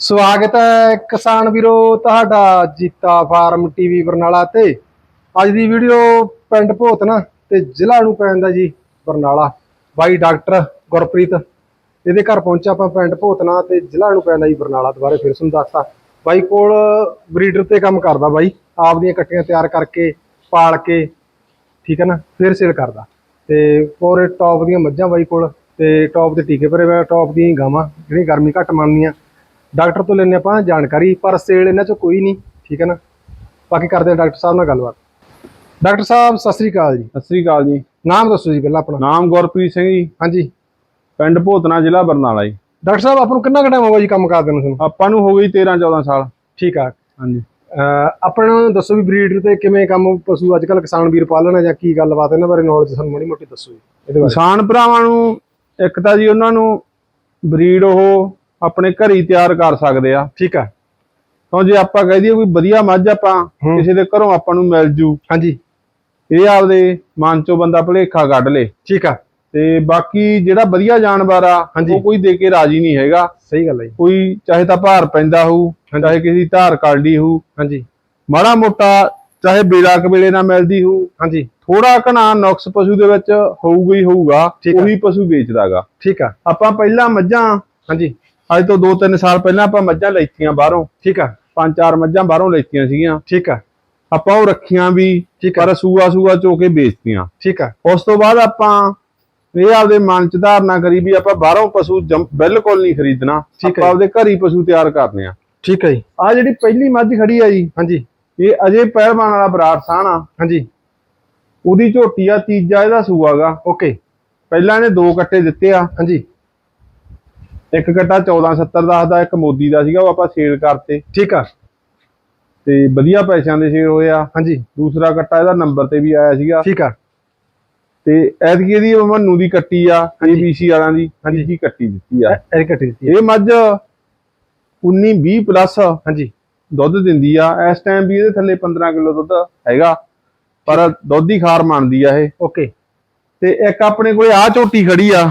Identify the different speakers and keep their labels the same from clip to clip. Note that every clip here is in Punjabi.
Speaker 1: ਸਵਾਗਤ ਹੈ ਕਿਸਾਨ ਵੀਰੋ ਤੁਹਾਡਾ ਜੀਤਾ ਫਾਰਮ ਟੀਵੀ ਬਰਨਾਲਾ ਤੇ। ਅੱਜ ਦੀ ਵੀਡੀਓ ਪਿੰਡ ਭੋਤਨਾ ਤੇ ਜ਼ਿਲ੍ਹਾ ਨੂੰ ਪੈਂਦਾ ਜੀ ਬਰਨਾਲਾ। ਬਾਈ ਡਾਕਟਰ ਗੁਰਪ੍ਰੀਤ, ਇਹਦੇ ਘਰ ਪਹੁੰਚਿਆ ਆਪਾਂ ਪਿੰਡ ਭੋਤਨਾ ਤੇ ਜ਼ਿਲ੍ਹਾ ਨੂੰ ਪੈਂਦਾ ਜੀ ਬਰਨਾਲਾ ਦੁਬਾਰੇ ਫਿਰ ਤੁਹਾਨੂੰ ਦੱਸਦਾ। ਬਾਈ ਕੋਲ ਬਰੀਡਰ ਤੇ ਕੰਮ ਕਰਦਾ ਬਾਈ, ਆਪ ਦੀਆਂ ਕੱਟੀਆਂ ਤਿਆਰ ਕਰਕੇ, ਪਾਲ ਕੇ, ਠੀਕ ਹੈ ਨਾ, ਫਿਰ ਸੇਲ ਕਰਦਾ। ਤੇ ਪੂਰੇ ਟੌਪ ਦੀਆਂ ਮੱਝਾਂ ਬਾਈ ਕੋਲ ਤੇ ਟੌਪ ਦੇ ਟੀਕੇ ਭਰੇ ਹੋਏ ਟੌਪ ਦੀਆਂ ਗਾਵਾਂ, ਜਿਹੜੀਆਂ ਗਰਮੀ ਘੱਟ ਮੰਨਦੀਆਂ। ਡਾਕਟਰ ਤੋਂ ਲੈਣੇ ਆਪਾਂ ਜਾਣਕਾਰੀ ਪਰ ਸੇਲ ਇਹਨਾਂ ਚੋਂ ਕੋਈ ਨਹੀਂ ਠੀਕ ਹੈ ਨਾ? ਬਾਕੀ ਕਰਦੇ ਹਾਂ ਡਾਕਟਰ ਸਾਹਿਬ ਨਾਲ ਗੱਲਬਾਤ। ਡਾਕਟਰ ਸਾਹਿਬ ਸਤਿ ਸ੍ਰੀ ਅਕਾਲ ਜੀ।
Speaker 2: ਸਤਿ ਸ੍ਰੀ ਅਕਾਲ ਜੀ।
Speaker 1: ਨਾਮ ਦੱਸੋ ਜੀ ਪਹਿਲਾਂ ਆਪਣਾ।
Speaker 2: ਨਾਮ ਗੁਰਪ੍ਰੀਤ ਸਿੰਘ ਜੀ।
Speaker 1: ਹਾਂਜੀ।
Speaker 2: ਪਿੰਡ ਭੋਤਨਾ ਜ਼ਿਲ੍ਹਾ ਬਰਨਾਲਾ ਜੀ।
Speaker 1: ਡਾਕਟਰ ਸਾਹਿਬ ਆਪਾਂ ਨੂੰ ਕਿੰਨਾ ਕੁ ਟਾਈਮ ਹੋ ਗਿਆ ਜੀ ਕੰਮ ਕਰਦੇ ਨੂੰ ਤੁਹਾਨੂੰ?
Speaker 2: ਆਪਾਂ ਨੂੰ ਹੋ ਗਈ 13 14 ਸਾਲ।
Speaker 1: ਠੀਕ ਆ।
Speaker 2: ਹਾਂਜੀ।
Speaker 1: ਆਪਣਾ ਦੱਸੋ ਵੀ ਬਰੀਡਰ ਤੇ ਕਿਵੇਂ ਕੰਮ ਪਸ਼ੂ ਅੱਜ ਕੱਲ ਕਿਸਾਨ ਵੀਰ ਪਾਲਣ ਜਾਂ ਕੀ ਗੱਲਬਾਤ ਇਹਨਾਂ ਬਾਰੇ ਨੌਲੇਜ ਸਾਨੂੰ ਮਾੜੀ ਮੋਟੀ ਦੱਸੋ ਜੀ ਇਹਦੇ ਬਾਰੇ।
Speaker 2: ਕਿਸਾਨ ਭਰਾਵਾਂ ਨੂੰ ਇੱਕ ਤਾਂ ਜੀ ਉਹਨਾਂ ਨੂੰ ਬਰੀਡ ਉਹ ਆਪਣੇ ਘਰ ਹੀ ਤਿਆਰ ਕਰ ਸਕਦੇ ਆ।
Speaker 1: ਠੀਕ ਆ।
Speaker 2: ਕਿਉਂ ਜੇ ਆਪਾਂ ਕਹਿ ਦਈਏ ਕੋਈ ਵਧੀਆ ਮੱਝ ਆਪਾਂ
Speaker 1: ਹੂੰ।
Speaker 2: ਕਿਸੇ ਦੇ ਘਰੋਂ ਆਪਾਂ ਨੂੰ ਮਿਲ ਜੂ।
Speaker 1: ਹਾਂਜੀ।
Speaker 2: ਇਹ ਆਪਦੇ ਮਨ ਚੋਂ ਬੰਦਾ ਭੁਲੇਖਾ ਕੱਢ ਲੇ।
Speaker 1: ਠੀਕ ਆ।
Speaker 2: ਤੇ ਬਾਕੀ ਜਿਹੜਾ ਵਧੀਆ ਜਾਨਵਰ ਆ। ਉਹ ਕੋਈ ਦੇ ਕੇ ਰਾਜੀ ਨਹੀਂ ਹੈਗਾ।
Speaker 1: ਸਹੀ ਗੱਲ ਹੈ
Speaker 2: ਕੋਈ ਚਾਹੇ ਤਾਂ ਭਾਰ ਪੈਂਦਾ ਹੋਊ ਚਾਹੇ ਕਿਸੇ ਧਾਰ ਕੱਢਦੀ ਹੋਊ।
Speaker 1: ਹਾਂਜੀ।
Speaker 2: ਮਾੜਾ ਮੋਟਾ ਚਾਹੇ ਬੇੜਾ ਕਬੇਲੇ ਨਾਲ ਮਿਲਦੀ ਹੋਊ।
Speaker 1: ਹਾਂਜੀ।
Speaker 2: ਥੋੜਾ ਘਣਾ ਨੁਕਸ ਪਸ਼ੂ ਦੇ ਵਿੱਚ ਹੋਊਗਾ ਹੀ ਹੋਊਗਾ। ਉਹੀ ਪਸ਼ੂ ਵੇਚਦਾਗਾ।
Speaker 1: ਠੀਕ ਆ।
Speaker 2: ਆਪਾਂ ਪਹਿਲਾਂ ਮੱਝਾਂ
Speaker 1: ਹਾਂਜੀ।
Speaker 2: ਅੱਜ ਤੋਂ 2-3 ਸਾਲ ਪਹਿਲਾਂ ਆਪਾਂ ਮੱਝਾਂ ਲੈਤੀਆਂ ਬਾਹਰੋਂ
Speaker 1: ਠੀਕ ਆ?
Speaker 2: ਪੰਜ ਚਾਰ ਮੱਝਾਂ ਬਾਹਰੋਂ ਲੈਤੀਆਂ ਸੀਗੀਆਂ
Speaker 1: ਠੀਕ ਆ?
Speaker 2: ਆਪਾਂ ਉਹ ਰੱਖੀਆਂ ਵੀ
Speaker 1: ਠੀਕ ਆ।
Speaker 2: ਪਰ ਸੂਆ ਸੂਆ ਚੋ ਕੇ ਵੇਚਤੀਆਂ
Speaker 1: ਠੀਕ ਆ?
Speaker 2: ਉਸ ਤੋਂ ਬਾਅਦ ਆਪਾਂ ਇਹ ਆਪਦੇ ਮਨ ਚ ਧਾਰਨਾ ਕਰੀ ਵੀ ਆਪਾਂ ਬਾਹਰੋਂ ਪਸ਼ੂ ਬਿਲਕੁਲ ਨਹੀਂ ਖਰੀਦਣਾ
Speaker 1: ਠੀਕ ਆ
Speaker 2: ਆਪਾਂ ਆਪਦੇ ਘਰ ਹੀ ਪਸ਼ੂ ਤਿਆਰ ਕਰਨੇ ਆ।
Speaker 1: ਠੀਕ ਹੈ ਜੀ।
Speaker 2: ਆ ਜਿਹੜੀ ਪਹਿਲੀ ਮੱਝ ਖੜੀ ਆ ਜੀ
Speaker 1: ਹਾਂਜੀ।
Speaker 2: ਇਹ ਅਜੇ ਪਹਿਲਵਾਨ ਵਾਲਾ ਬਰਾੜ ਸਾਹਣ। ਆ
Speaker 1: ਹਾਂਜੀ।
Speaker 2: ਉਹਦੀ ਝੋਟੀ ਆ ਤੀਜਾ ਇਹਦਾ ਸੂਆਗਾ
Speaker 1: ਓਕੇ।
Speaker 2: ਪਹਿਲਾਂ ਇਹਨੇ ਦੋ ਕੱਟੇ ਦਿੱਤੇ ਆ।
Speaker 1: ਹਾਂਜੀ।
Speaker 2: ਇੱਕ ਕੱਟਾ 1470 ਦਾ ਦਾ ਇੱਕ ਮੋਦੀ ਦਾ ਸੀਗਾ ਉਹ ਆਪਾਂ ਸੇਲ ਕਰਤੇ।
Speaker 1: ਠੀਕ ਆ।
Speaker 2: ਤੇ ਵਧੀਆ ਪੈਸਿਆਂ ਦੇ ਸੇਲ ਹੋਏ ਆ।
Speaker 1: ਹਾਂਜੀ।
Speaker 2: ਦੂਸਰਾ ਕੱਟਾ ਇਹਦਾ ਨੰਬਰ ਤੇ ਵੀ ਆਇਆ ਸੀਗਾ।
Speaker 1: ਠੀਕ ਆ।
Speaker 2: ਤੇ ਐਤਕੀ ਇਹਦੀ ਮੰਨੂ ਦੀ ਕੱਟੀ ਆ ਏਬੀਸੀ ਵਾਲਿਆਂ ਦੀ
Speaker 1: ਹਾਂਜੀ।
Speaker 2: ਹਾਂਜੀ ਕੱਟੀ ਦਿੱਤੀ ਆ।
Speaker 1: ਇਹ ਕੱਟੀ ਦਿੱਤੀ।
Speaker 2: ਇਹ ਮੱਝ 19 20 ਪਲੱਸ
Speaker 1: ਹਾਂਜੀ।
Speaker 2: ਦੁੱਧ ਦਿੰਦੀ ਆ। ਇਸ ਟਾਈਮ ਵੀ ਇਹਦੇ ਥੱਲੇ 15 ਕਿਲੋ ਦੁੱਧ ਹੈਗਾ ਪਰ ਦੁੱਧ ਦੀ ਖਾਰ ਮੰਨਦੀ ਆ ਇਹ।
Speaker 1: ਓਕੇ।
Speaker 2: ਤੇ ਇੱਕ ਆਪਣੇ ਕੋਲੇ ਆ ਝੋਟੀ ਖੜੀ ਆ।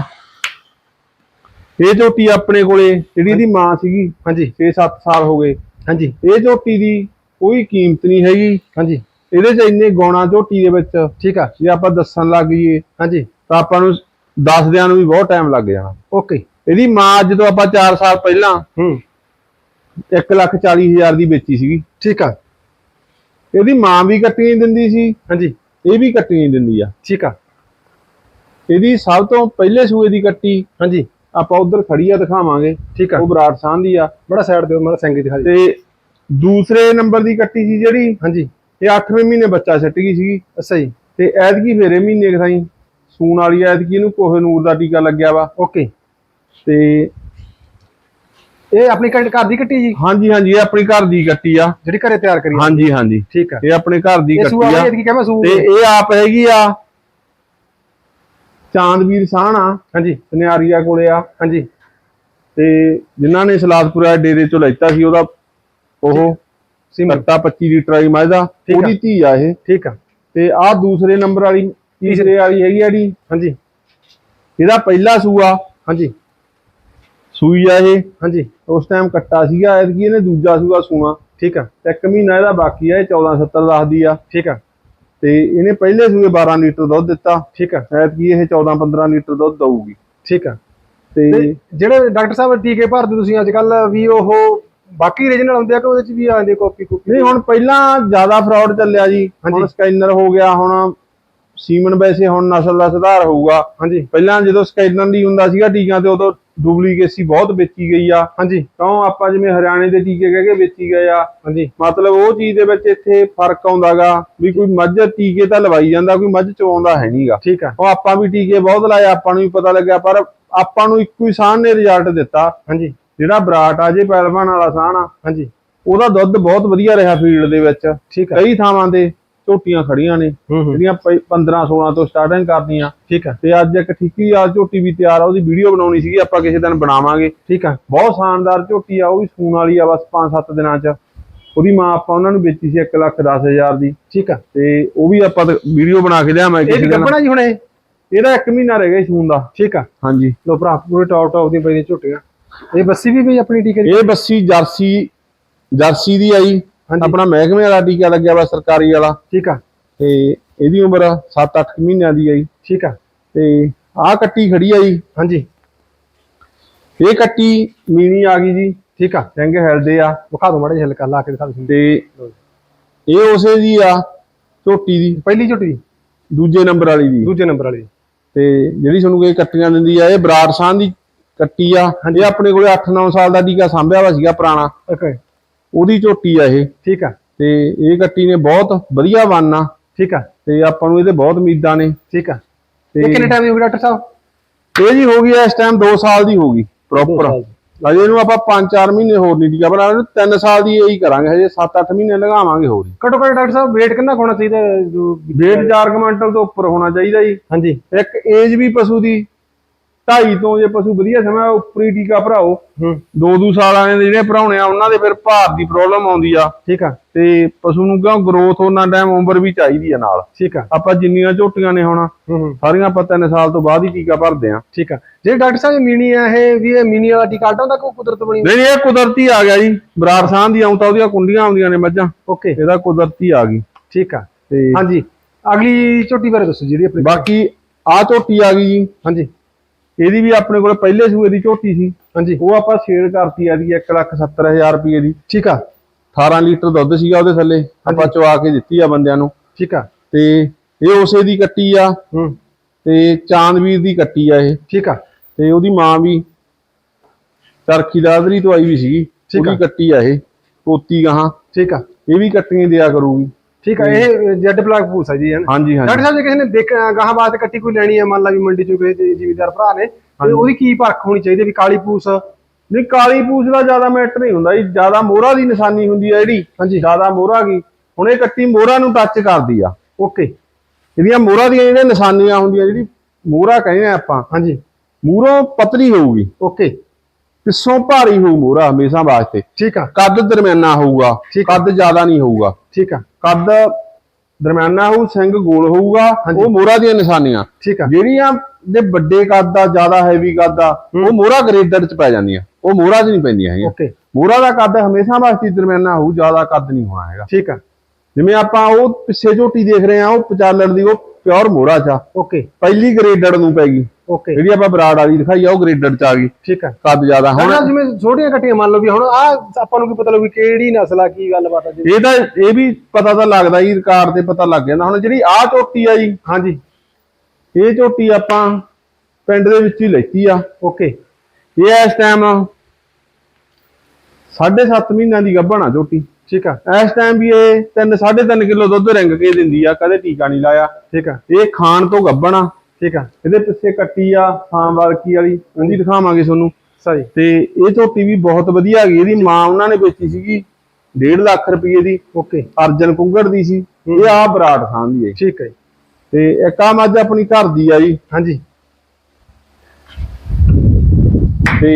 Speaker 2: ਇਹ ਝੋਟੀ ਆਪਣੇ ਕੋਲੇ ਜਿਹੜੀ ਇਹਦੀ ਮਾਂ ਸੀਗੀ
Speaker 1: ਹਾਂਜੀ।
Speaker 2: 6-7 ਸਾਲ ਹੋ ਗਏ।
Speaker 1: ਹਾਂਜੀ।
Speaker 2: ਇਹ ਝੋਟੀ ਦੀ ਕੋਈ ਕੀਮਤ ਨਹੀਂ ਹੈਗੀ।
Speaker 1: ਹਾਂਜੀ।
Speaker 2: ਇਹਦੇ 'ਚ ਇੰਨੇ ਗੌਣਾ ਝੋਟੀ ਦੇ ਵਿੱਚ।
Speaker 1: ਠੀਕ ਆ।
Speaker 2: ਜੇ ਆਪਾਂ ਦੱਸਣ ਲੱਗ ਜਾਈਏ
Speaker 1: ਹਾਂਜੀ।
Speaker 2: ਤਾਂ ਆਪਾਂ ਨੂੰ ਦੱਸਦਿਆਂ ਨੂੰ ਵੀ ਬਹੁਤ ਟਾਈਮ ਲੱਗ ਜਾਣਾ
Speaker 1: ਓਕੇ।
Speaker 2: ਇਹਦੀ ਮਾਂ ਜਦੋਂ ਆਪਾਂ 4 ਸਾਲ ਪਹਿਲਾਂ
Speaker 1: ਹੂੰ।
Speaker 2: 1 ਲੱਖ 40 ਹਜ਼ਾਰ ਦੀ ਵੇਚੀ ਸੀਗੀ।
Speaker 1: ਠੀਕ ਆ।
Speaker 2: ਇਹਦੀ ਮਾਂ ਵੀ ਕੱਟੀ ਨਹੀਂ ਦਿੰਦੀ ਸੀ।
Speaker 1: ਹਾਂਜੀ।
Speaker 2: ਇਹ ਵੀ ਕੱਟੀ ਨਹੀਂ ਦਿੰਦੀ ਆ।
Speaker 1: ਠੀਕ ਆ।
Speaker 2: ਇਹਦੀ ਸਭ ਤੋਂ ਪਹਿਲੇ ਸੂਏ ਦੀ ਕੱਟੀ।
Speaker 1: ਹਾਂਜੀ।
Speaker 2: ਆਪਾਂ ਉਧਰ ਖੜੀ ਆ ਦਿਖਾਵਾਂਗੇ।
Speaker 1: ਠੀਕ ਆ।
Speaker 2: ਉਹ ਬਰਾੜ ਸਾਹ ਦੀ ਆ।
Speaker 1: ਬੜਾ ਸਾਈਡ ਦਿਓ ਮੈਂ ਸੰਗੀ ਦਿਖਾ ਦੇ
Speaker 2: ਤੇ ਦੂਸਰੇ ਨੰਬਰ ਦੀ ਕੱਟੀ ਸੀ ਜਿਹੜੀ
Speaker 1: ਹਾਂਜੀ।
Speaker 2: ਇਹ 8ਵੇਂ ਮਹੀਨੇ ਬੱਚਾ ਛੱਟ ਗਈ ਸੀਗੀ।
Speaker 1: ਅੱਛਾ ਜੀ।
Speaker 2: ਤੇ ਐਤਕੀ ਫੇਰੇ ਮਹੀਨੇ ਕਸਾਈ ਸੂਣ ਵਾਲੀ ਐਤਕੀ ਇਹਨੂੰ ਕੋਹੇ ਨੂਰ ਦਾ ਟੀਕਾ ਲੱਗਿਆ ਵਾ।
Speaker 1: ਓਕੇ।
Speaker 2: ਤੇ
Speaker 1: ਇਹ ਆਪਣੀ ਘਰ ਦੀ ਕੱਟੀ ਜੀ?
Speaker 2: ਹਾਂਜੀ ਹਾਂਜੀ ਇਹ ਆਪਣੀ ਘਰ ਦੀ ਕੱਟੀ ਆ।
Speaker 1: ਜਿਹੜੀ ਘਰੇ ਤਿਆਰ ਕਰੀ?
Speaker 2: ਹਾਂਜੀ ਹਾਂਜੀ।
Speaker 1: ਠੀਕ ਆ।
Speaker 2: ਇਹ ਆਪਣੇ ਘਰ ਦੀ ਕੱਟੀ ਆ। ਤੇ ਇਹ ਆਪ ਹੈਗੀ ਆ ਚਾਂਦਵੀਰ ਸਾਹਣਾ
Speaker 1: ਹਾਂਜੀ।
Speaker 2: ਸੁਨਿਆਰੀਆ ਕੋਲੇ ਆ।
Speaker 1: ਹਾਂਜੀ।
Speaker 2: ਤੇ ਜਿਨ੍ਹਾਂ ਨੇ ਸਲਾਦਪੁਰਾ ਡੇਰੇ ਚੋਂ ਲੈਤਾ ਸੀ ਉਹਦਾ ਉਹ
Speaker 1: ਸੀਮਾ
Speaker 2: ਕੱਟਾ 25 ਲੀਟਰ ਵਾਲੀ ਮੱਝ ਦਾ। ਉਹਦੀ ਧੀ ਆ ਇਹ।
Speaker 1: ਠੀਕ ਆ।
Speaker 2: ਤੇ ਆਹ ਦੂਸਰੇ ਨੰਬਰ ਵਾਲੀ ਤੀਸਰੇ ਵਾਲੀ ਹੈਗੀ ਆ ਜਿਹੜੀ
Speaker 1: ਹਾਂਜੀ।
Speaker 2: ਇਹਦਾ ਪਹਿਲਾ ਸੂਆ
Speaker 1: ਹਾਂਜੀ।
Speaker 2: ਸੂਈ ਆ ਇਹ।
Speaker 1: ਹਾਂਜੀ।
Speaker 2: ਉਸ ਟਾਈਮ ਕੱਟਾ ਸੀਗਾ ਐਤਕੀ ਇਹਨੇ ਦੂਜਾ ਸੂਆ ਸੂਆ।
Speaker 1: ਠੀਕ ਆ।
Speaker 2: ਇੱਕ ਮਹੀਨਾ ਇਹਦਾ ਬਾਕੀ ਆ ਇਹ 1470 ਦੱਸਦੀ ਆ।
Speaker 1: ਠੀਕ ਆ।
Speaker 2: ਤੇ ਇਹਨੇ ਪਹਿਲੇ ਸੂਏ 12 ਲੀਟਰ ਦੁੱਧ ਦਿੱਤਾ।
Speaker 1: ਠੀਕ ਆ।
Speaker 2: ਐਤਕੀ ਇਹ 14 15 ਲੀਟਰ ਦੁੱਧ ਦਊਗੀ।
Speaker 1: ਠੀਕ ਆ।
Speaker 2: ਤੇ
Speaker 1: ਜਿਹੜੇ ਡਾਕਟਰ ਸਾਹਿਬ ਟੀਕੇ ਭਰਦੇ ਤੁਸੀਂ ਅੱਜ ਕੱਲ ਵੀ ਉਹ ਬਾਕੀ ਰੀਜਨਲ ਹੁੰਦੇ ਆ ਕਿ ਉਹਦੇ ਚ ਵੀ ਆਉਂਦੇ ਕਾਪੀ ਕੁਪੀ
Speaker 2: ਨਹੀਂ ਹੁਣ ਪਹਿਲਾਂ ਜ਼ਿਆਦਾ ਫਰਾਡ ਚੱਲਿਆ ਜੀ। ਹੁਣ। ਸਕੈਨਰ ਹੋ ਗਿਆ ਹੁਣ ਸੀਮਨ ਵੈਸੇ ਹੁਣ ਨਸਲ ਦਾ ਸੁਧਾਰ ਹੋਊਗਾ।
Speaker 1: ਹਾਂਜੀ।
Speaker 2: ਪਹਿਲਾਂ ਜਦੋਂ ਸਕੈਨਰ ਨਹੀਂ ਹੁੰਦਾ ਸੀਗਾ ਟੀਕਿਆਂ ਤੇ ਉਦੋਂ ਡੁਪਲੀਕੇਸੀ ਬਹੁਤ ਵੇਚੀ ਗਈ ਆ।
Speaker 1: ਹਾਂਜੀ।
Speaker 2: ਕਿਉਂ ਆਪਾਂ ਜਿਵੇਂ ਹਰਿਆਣੇ ਦੇ ਟੀਕੇ ਕਹਿ ਕੇ ਵੇਚੀ ਗਏ ਆ।
Speaker 1: ਹਾਂਜੀ।
Speaker 2: ਮਤਲਬ ਉਹ ਚੀਜ਼ ਦੇ ਵਿੱਚ ਇੱਥੇ ਫ਼ਰਕ ਆਉਂਦਾਗਾ ਵੀ ਕੋਈ ਮੱਝ ਟੀਕੇ ਤਾਂ ਲਵਾਈ ਜਾਂਦਾ ਕੋਈ ਮੱਝ ਚਵਾਉਂਦਾ ਹੈ ਨਹੀਂਗਾ
Speaker 1: ਠੀਕ ਆ।
Speaker 2: ਉਹ ਆਪਾਂ ਵੀ ਟੀਕੇ ਬਹੁਤ ਲਾਏ ਆਪਾਂ ਨੂੰ ਵੀ ਪਤਾ ਲੱਗਿਆ ਪਰ ਆਪਾਂ ਨੂੰ ਇੱਕੋ ਹੀ ਸਾਹ ਨੇ ਰਿਜ਼ਲਟ ਦਿੱਤਾ।
Speaker 1: ਹਾਂਜੀ।
Speaker 2: ਜਿਹੜਾ ਬਰਾਟ ਆ ਜੇ ਪਹਿਲਵਾਨ ਵਾਲਾ ਸਾਹ ਆ
Speaker 1: ਹਾਂਜੀ।
Speaker 2: ਉਹਦਾ ਦੁੱਧ ਬਹੁਤ ਵਧੀਆ ਰਿਹਾ ਫੀਲਡ ਦੇ ਵਿੱਚ।
Speaker 1: ਠੀਕ ਆ।
Speaker 2: ਕਈ ਥਾਵਾਂ ਤੇ ਝੋਟੀਆਂ ਖੜੀਆਂ ਨੇ
Speaker 1: ਹੂੰ ਹੂੰ।
Speaker 2: ਜਿਹੜੀਆਂ 15 16 ਤੋਂ ਸਟਾਰਟਿੰਗ ਕਰਦੀਆਂ।
Speaker 1: ਠੀਕ ਆ।
Speaker 2: ਤੇ ਅੱਜ ਇੱਕ ਠੀਕੀ ਆ ਝੋਟੀ ਵੀ ਤਿਆਰ ਆ ਉਹਦੀ ਵੀਡੀਓ ਬਣਾਉਣੀ ਸੀਗੀ ਆਪਾਂ ਕਿਸੇ ਦਿਨ ਬਣਾਵਾਂਗੇ।
Speaker 1: ਠੀਕ ਆ।
Speaker 2: ਬਹੁਤ ਸ਼ਾਨਦਾਰ ਝੋਟੀ ਆ ਉਹ ਵੀ ਸੂਣ ਵਾਲੀ ਆ ਬਸ 5-7 ਦਿਨਾਂ ਚ। ਉਹਦੀ ਮਾਂ ਆਪਾਂ ਉਹਨਾਂ ਨੂੰ ਵੇਚੀ ਸੀ 1 ਲੱਖ 10 ਹਜ਼ਾਰ ਦੀ।
Speaker 1: ਠੀਕ ਆ।
Speaker 2: ਤੇ ਉਹ ਵੀ ਆਪਾਂ ਵੀਡੀਓ ਬਣਾ ਕੇ ਲਿਆਵਾਂਗੇ ਕਿਸੇ ਦਿਨ।
Speaker 1: ਗੱਬਣਾ ਜੀ ਹੁਣ? ਇਹ
Speaker 2: ਇਹਦਾ 1 ਮਹੀਨਾ ਰਹਿ ਗਿਆ ਸੂਣ ਦਾ।
Speaker 1: ਠੀਕ ਆ।
Speaker 2: ਹਾਂਜੀ।
Speaker 1: ਲੋ ਭਰਾ ਪੂਰੇ ਟੌਪ ਟੌਪ ਦੀਆਂ ਪਈਆਂ ਝੋਟੀਆਂ। ਇਹ ਬੱਸੀ ਵੀ ਬਈ ਆਪਣੀ ਟੀਕੇ ਦੀ
Speaker 2: ਇਹ ਬੱਸੀ ਜਰਸੀ ਜਰਸੀ ਦੀ ਆਈ ਆਪਣਾ ਮਹਿਕਮੇ ਵਾਲਾ ਟੀਕਾ ਲੱਗਿਆ ਵਾ ਸਰਕਾਰੀ ਵਾਲਾ।
Speaker 1: ਠੀਕ ਆ।
Speaker 2: ਤੇ ਇਹਦੀ ਉਮਰ 7-8 ਮਹੀਨਿਆਂ ਦੀ ਆਈ
Speaker 1: ਠੀਕ ਆ।
Speaker 2: ਤੇ ਆਹ ਕੱਟੀ ਖੜੀ ਆ ਜੀ।
Speaker 1: ਹਾਂਜੀ।
Speaker 2: ਇਹ ਕੱਟੀ ਮੀਣੀ ਆ ਗਈ ਜੀ।
Speaker 1: ਠੀਕ ਆ।
Speaker 2: ਸਿੰਘ ਹਿਲਦੇ ਆ।
Speaker 1: ਵਿਖਾ ਦੋ ਮਾੜੇ ਹਲਕਾ ਲਾ ਕੇ ਦਿਖਾ ਦੋ
Speaker 2: ਤੇ ਇਹ ਉਸੇ ਦੀ ਆ ਝੋਟੀ ਦੀ।
Speaker 1: ਪਹਿਲੀ ਝੋਟੀ? ਦੀ
Speaker 2: ਦੂਜੇ ਨੰਬਰ ਵਾਲੀ ਦੀ।
Speaker 1: ਦੂਜੇ ਨੰਬਰ ਵਾਲੀ।
Speaker 2: ਤੇ ਜਿਹੜੀ ਤੁਹਾਨੂੰ ਇਹ ਕੱਟੀਆਂ ਦਿੰਦੀ ਆ ਇਹ ਬਰਾੜ ਸਾਹ ਦੀ ਕੱਟੀ ਆ। ਇਹ ਆਪਣੇ ਕੋਲੇ 8-9 ਸਾਲ ਦਾ ਟੀਕਾ ਸਾਂਭਿਆ ਵਾ ਸੀਗਾ ਪੁਰਾਣਾ।
Speaker 1: ਓਕੇ
Speaker 2: ਉਹਦੀ ਝੋਟੀ ਆ ਇਹ।
Speaker 1: ਠੀਕ ਆ।
Speaker 2: ਤੇ ਇਹ ਕੱਟੀ ਨੇ ਬਹੁਤ ਵਧੀਆ ਆ
Speaker 1: ਠੀਕ ਆ।
Speaker 2: ਤੇ ਆਪਾਂ ਨੂੰ ਇਹਦੇ ਬਹੁਤ ਉਮੀਦਾਂ ਨੇ।
Speaker 1: ਠੀਕ ਆ।
Speaker 2: ਤੇ
Speaker 1: ਇਹ ਕਿੰਨੇ ਟਾਈਮ ਦੀ ਹੋ ਗਈ ਡਾਕਟਰ ਸਾਹਿਬ?
Speaker 2: ਇਹ ਜੀ ਹੋ ਗਈ ਇਸ ਟਾਈਮ 2 ਸਾਲ ਦੀ ਹੋ ਗਈ ਪ੍ਰੋਪਰ। ਅਜੇ ਇਹਨੂੰ ਆਪਾਂ 5-4 ਮਹੀਨੇ ਹੋਰ ਨਹੀਂ ਟੀਕਾ ਬਣਾ ਇਹਨੂੰ 3 ਸਾਲ ਦੀ ਇਹੀ ਕਰਾਂਗੇ ਹਜੇ 7-8 ਮਹੀਨੇ ਲਗਾਵਾਂਗੇ ਹੋਰ
Speaker 1: ਘੱਟੋ ਘੱਟ ਡਾਕਟਰ ਸਾਹਿਬ weight ਕਿੰਨਾ ਹੋਣਾ ਚਾਹੀਦਾ
Speaker 2: ਵੇਟ 4 ਕੁਇੰਟਲ ਤੋਂ ਉੱਪਰ ਹੋਣਾ ਚਾਹੀਦਾ ਜੀ।
Speaker 1: ਹਾਂਜੀ।
Speaker 2: ਇੱਕ ਏਜ ਵੀ ਪਸ਼ੂ ਦੀ 2.5 ਤੋਂ ਜੇ ਪਸ਼ੂ ਵਧੀਆ ਸਮਾਂ ਉੱਪਰੀ ਟੀਕਾ ਭਰਾਓ।
Speaker 1: ਹੂੰ।
Speaker 2: ਦੋ ਦੋ ਸਾਲ ਦੇ ਜਿਹੜੇ ਭਰਾਉਣੇ ਆ ਉਹਨਾਂ ਦੇ ਫਿਰ ਭਾਰ ਦੀ ਪ੍ਰੋਬਲਮ ਆਉਂਦੀ ਆ।
Speaker 1: ਠੀਕ ਆ।
Speaker 2: ਤੇ ਪਸ਼ੂ ਨੂੰ ਕਿਉਂ ਗਰੋਥ ਉਹਨਾਂ ਟਾਈਮ ਉਮਰ ਵੀ ਚਾਹੀਦੀ ਆ ਨਾਲ।
Speaker 1: ਠੀਕ ਆ।
Speaker 2: ਆਪਾਂ ਜਿੰਨੀਆਂ ਝੋਟੀਆਂ ਨੇ ਹੁਣ ਸਾਰੀਆਂ ਆਪਾਂ 3 ਸਾਲ ਤੋਂ ਬਾਅਦ ਹੀ ਟੀਕਾ ਭਰਦੇ ਆ।
Speaker 1: ਠੀਕ ਆ। ਜੇ ਡਾਕਟਰ ਸਾਹਿਬ ਮੀਨੀ ਆ ਇਹ ਵੀ ਇਹ ਮੀਨੀ ਵਾਲਾ ਟੀਕਾ ਆਟਾ ਹੁੰਦਾ ਕੋਈ ਕੁਦਰਤ ਬਣੀ
Speaker 2: ਨਹੀਂ ਨਹੀਂ ਇਹ ਕੁਦਰਤੀ ਆ ਗਿਆ ਜੀ। ਬਰਾੜ ਸਾਹ ਦੀ ਆਉਂ ਤਾਂ ਉਹਦੀਆਂ ਕੁੰਡੀਆਂ ਆਉਂਦੀਆਂ ਨੇ ਮੱਝਾਂ।
Speaker 1: ਓਕੇ।
Speaker 2: ਇਹਦਾ ਕੁਦਰਤੀ ਆ ਗਈ।
Speaker 1: ਠੀਕ ਆ।
Speaker 2: ਤੇ
Speaker 1: ਹਾਂਜੀ। ਅਗਲੀ ਝੋਟੀ ਬਾਰੇ ਦੱਸੋ ਜਿਹੜੀ ਆਪਣੀ
Speaker 2: ਬਾਕੀ ਆ ਝੋਟੀ ਆ ਗਈ ਜੀ।
Speaker 1: ਹਾਂਜੀ।
Speaker 2: ਇਹਦੀ ਵੀ ਆਪਣੇ ਕੋਲ ਪਹਿਲੇ ਸੂਏ ਦੀ ਝੋਟੀ ਸੀ।
Speaker 1: ਹਾਂਜੀ।
Speaker 2: ਉਹ ਆਪਾਂ ਸੇਲ ਕਰਤੀ ਆ ਦੀ 170000 ਰੁਪਏ ਦੀ।
Speaker 1: ਠੀਕ ਆ।
Speaker 2: 18 ਲੀਟਰ ਦੁੱਧ ਸੀਗਾ ਉਹਦੇ ਥੱਲੇ। ਆਪਾਂ ਚਵਾ ਕੇ ਦਿੱਤੀ ਆ ਬੰਦਿਆਂ ਨੂੰ।
Speaker 1: ਠੀਕ ਆ।
Speaker 2: ਤੇ ਇਹ ਉਸੇ ਦੀ ਕੱਟੀ ਆ।
Speaker 1: ਹੂੰ।
Speaker 2: ਤੇ ਚਾਂਦਵੀਰ ਦੀ ਕੱਟੀ ਆ ਇਹ।
Speaker 1: ਠੀਕ ਆ।
Speaker 2: ਤੇ ਉਹਦੀ ਮਾਂ ਵੀ ਚਰਖੀ ਦਾਦਰੀ ਤੋਂ ਆਈ ਵੀ ਸੀਗੀ। ਉਹਦੀ ਕੱਟੀ ਆ ਇਹ। ਪੋਤੀ ਗਾਹਾਂ।
Speaker 1: ਠੀਕ ਆ।
Speaker 2: ਇਹ ਵੀ ਕੱਟੀਆਂ ਦਿਆ ਕਰੂਗੀ।
Speaker 1: ਠੀਕ ਆ ਇਹ ਜੈਡ ਬਲੈਕ ਪੂਸ ਆ ਜੀ ਹੈ ਨਾ?
Speaker 2: ਹਾਂਜੀ ਹਾਂਜੀ।
Speaker 1: ਡਾਕਟਰ ਸਾਹਿਬ ਜੇ ਕਿਸੇ ਨੇ ਦੇਖ ਗਾਹਾਂ ਬਾਤ ਕੱਟੀ ਕੋਈ ਲੈਣੀ ਹੈ ਮੰਨ ਲਾ ਵੀ ਮੰਡੀ ਚੋਂ ਕਿਸੇ ਜ਼ਿਮੀਦਾਰ ਭਰਾ ਨੇ ਤੇ ਉਹਦੀ ਕੀ ਪਰਖ ਹੋਣੀ ਚਾਹੀਦੀ ਹੈ ਵੀ ਕਾਲੀ ਪੂਸ
Speaker 2: ਨਹੀਂ ਕਾਲੀ ਪੂਛ ਦਾ ਜ਼ਿਆਦਾ ਮੈਟਰ ਨਹੀਂ ਹੁੰਦਾ ਜੀ ਜ਼ਿਆਦਾ ਮੋਹਰਾ ਦੀ ਨਿਸ਼ਾਨੀ ਹੁੰਦੀ ਆ ਜਿਹੜੀ
Speaker 1: ਹਾਂਜੀ।
Speaker 2: ਜ਼ਿਆਦਾ ਮੋਹਰਾ ਗਈ ਹੁਣ ਇਹ ਕੱਟੀ ਮੋਹਰਾ ਨੂੰ ਟੱਚ ਕਰਦੀ ਆ।
Speaker 1: ਓਕੇ।
Speaker 2: ਇਹਦੀਆਂ ਮੋਹਰਾ ਦੀਆਂ ਜਿਹੜੀਆਂ ਨਿਸ਼ਾਨੀਆਂ ਹੁੰਦੀਆਂ ਜਿਹੜੀ ਮੋਹਰਾ ਕਹਿੰਦੇ ਆ ਆਪਾਂ
Speaker 1: ਹਾਂਜੀ।
Speaker 2: ਮੂਹਰੋਂ ਪਤਲੀ ਹੋਊਗੀ।
Speaker 1: ਓਕੇ।
Speaker 2: ਪਿੱਛੋਂ ਭਾਰੀ ਹੋਊ ਮੋਹਰਾ ਹਮੇਸ਼ਾ ਵਾਸਤੇ
Speaker 1: ਠੀਕ ਆ।
Speaker 2: ਕੱਦ ਦਰਮਿਆਨਾ ਹੋਊਗਾ
Speaker 1: ਠੀਕ
Speaker 2: ਕੱਦ ਜ਼ਿਆਦਾ ਨਹੀਂ ਹੋਊਗਾ।
Speaker 1: ਠੀਕ ਆ।
Speaker 2: ਕੱਦ ਦਰਮਿਆਨਾ ਹੋਊ ਸਿੰਘ ਗੋਲ ਹੋਊਗਾ ਉਹ ਮੋਹਰਾ ਦੀਆਂ ਨਿਸ਼ਾਨੀਆਂ।
Speaker 1: ਠੀਕ ਆ।
Speaker 2: ਜਿਹੜੀਆਂ ਦੇ ਵੱਡੇ ਕੱਦ ਦਾ ਜ਼ਿਆਦਾ ਹੈਵੀ ਕੱਦ ਦਾ ਉਹ ਮੋਹਰਾ ਗ੍ਰੇਡਰ ਚ ਪੈ ਜਾਂਦੀਆਂ। ਉਹ ਮੋਹਰਾ ਚ ਨਹੀਂ ਪੈਂਦੀਆਂ ਹੈਗੀਆਂ।
Speaker 1: ਓਕੇ।
Speaker 2: ਮੋਹਰਾ ਦਾ ਕੱਦ ਹਮੇਸ਼ਾ ਵਾਸਤੇ ਦਰਮਿਆਨਾ ਹੋਊ ਜ਼ਿਆਦਾ ਕੱਦ ਨਹੀਂ ਹੋਣਾ ਹੈਗਾ।
Speaker 1: ਠੀਕ ਆ।
Speaker 2: ਜਿਵੇਂ ਆਪਾਂ ਉਹ ਪਿੱਛੇ ਝੋਟੀ ਦੇਖ ਰਹੇ ਆ ਉਹ ਪਚਾਲਣ ਦੀ ਉਹ ਪਿਓਰ ਮੋਹਰਾ ਚ। ਆ
Speaker 1: ਓਕੇ।
Speaker 2: ਪਹਿਲੀ ਗ੍ਰੇਡਰ ਨੂੰ ਪੈ ਗਈ।
Speaker 1: ਓਕੇ।
Speaker 2: ਜਿਹੜੀ ਆਪਾਂ ਬਰਾੜ ਵਾਲੀ ਦਿਖਾਈ ਆ ਉਹ ਗ੍ਰੇਡਰ ਚ ਆ ਗਈ।
Speaker 1: ਠੀਕ ਆ।
Speaker 2: ਕੱਦ ਜ਼ਿਆਦਾ ਹੁਣ
Speaker 1: ਹੁਣ। ਜਿਵੇਂ ਛੋਟੀਆਂ ਕੱਟੀਆਂ ਮੰਨ ਲਓ ਵੀ ਹੁਣ ਆ ਆਪਾਂ ਨੂੰ ਕੀ ਪਤਾ ਲੱਗੂ ਕਿਹੜੀ ਨਸਲ ਆ ਕੀ ਗੱਲਬਾਤ ਆ ਜੀ।
Speaker 2: ਇਹ ਤਾਂ ਇਹ ਵੀ ਪਤਾ ਤਾਂ ਲੱਗਦਾ ਜੀ ਰਿਕਾਰਡ ਤੇ ਪਤਾ ਲੱਗ ਜਾਂਦਾ। ਹੁਣ ਜਿਹੜੀ ਆਹ ਝੋਟੀ ਆ ਜੀ
Speaker 1: ਹਾਂਜੀ।
Speaker 2: ਇਹ ਝੋਟੀ ਆਪਾਂ ਪਿੰਡ ਦੇ ਵਿੱਚ ਹੀ ਲੈਤੀ ਆ।
Speaker 1: ਓਕੇ।
Speaker 2: ਇਹ ਇਸ ਟਾਈਮ 7.5 ਮਹੀਨਿਆਂ ਦੀ ਗੱਭਣ ਆ ਝੋਟੀ
Speaker 1: ਠੀਕ ਆ?
Speaker 2: ਇਸ ਟਾਈਮ ਵੀ ਇਹ 3 3.5 ਕਿਲੋ ਦੁੱਧ ਰਿੰਗ ਕੇ ਦਿੰਦੀ ਆ ਕਦੇ ਟੀਕਾ ਨਹੀਂ ਲਾਇਆ
Speaker 1: ਠੀਕ ਆ?
Speaker 2: ਇਹ ਖਾਣ ਤੋਂ ਗੱਭਣ ਆ
Speaker 1: ਠੀਕ ਆ?
Speaker 2: ਇਹਦੇ ਪਿੱਛੇ ਕੱਟੀ ਆ ਸਾਂਵਾਲਕੀ ਵਾਲੀ ਉਹਦੀ ਦਿਖਾਵਾਂਗੇ ਤੁਹਾਨੂੰ।
Speaker 1: ਸਹੀ।
Speaker 2: ਤੇ ਇਹ ਝੋਟੀ ਵੀ ਬਹੁਤ ਵਧੀਆ ਹੈਗੀ ਇਹਦੀ ਮਾਂ ਉਹਨਾਂ ਨੇ ਵੇਚੀ ਸੀਗੀ 1.5 ਲੱਖ ਰੁਪਏ ਦੀ।
Speaker 1: ਓਕੇ।
Speaker 2: ਅਰਜਨ ਕੁੰਗੜ ਦੀ ਸੀ ਇਹ ਆ ਬਰਾੜ ਖਾਨ ਦੀ ਹੈ
Speaker 1: ਠੀਕ ਹੈ।
Speaker 2: ਤੇ ਇੱਕ ਆ ਮੱਝ ਆਪਣੀ ਘਰ ਦੀ ਆ ਜੀ।
Speaker 1: ਹਾਂਜੀ।
Speaker 2: ਤੇ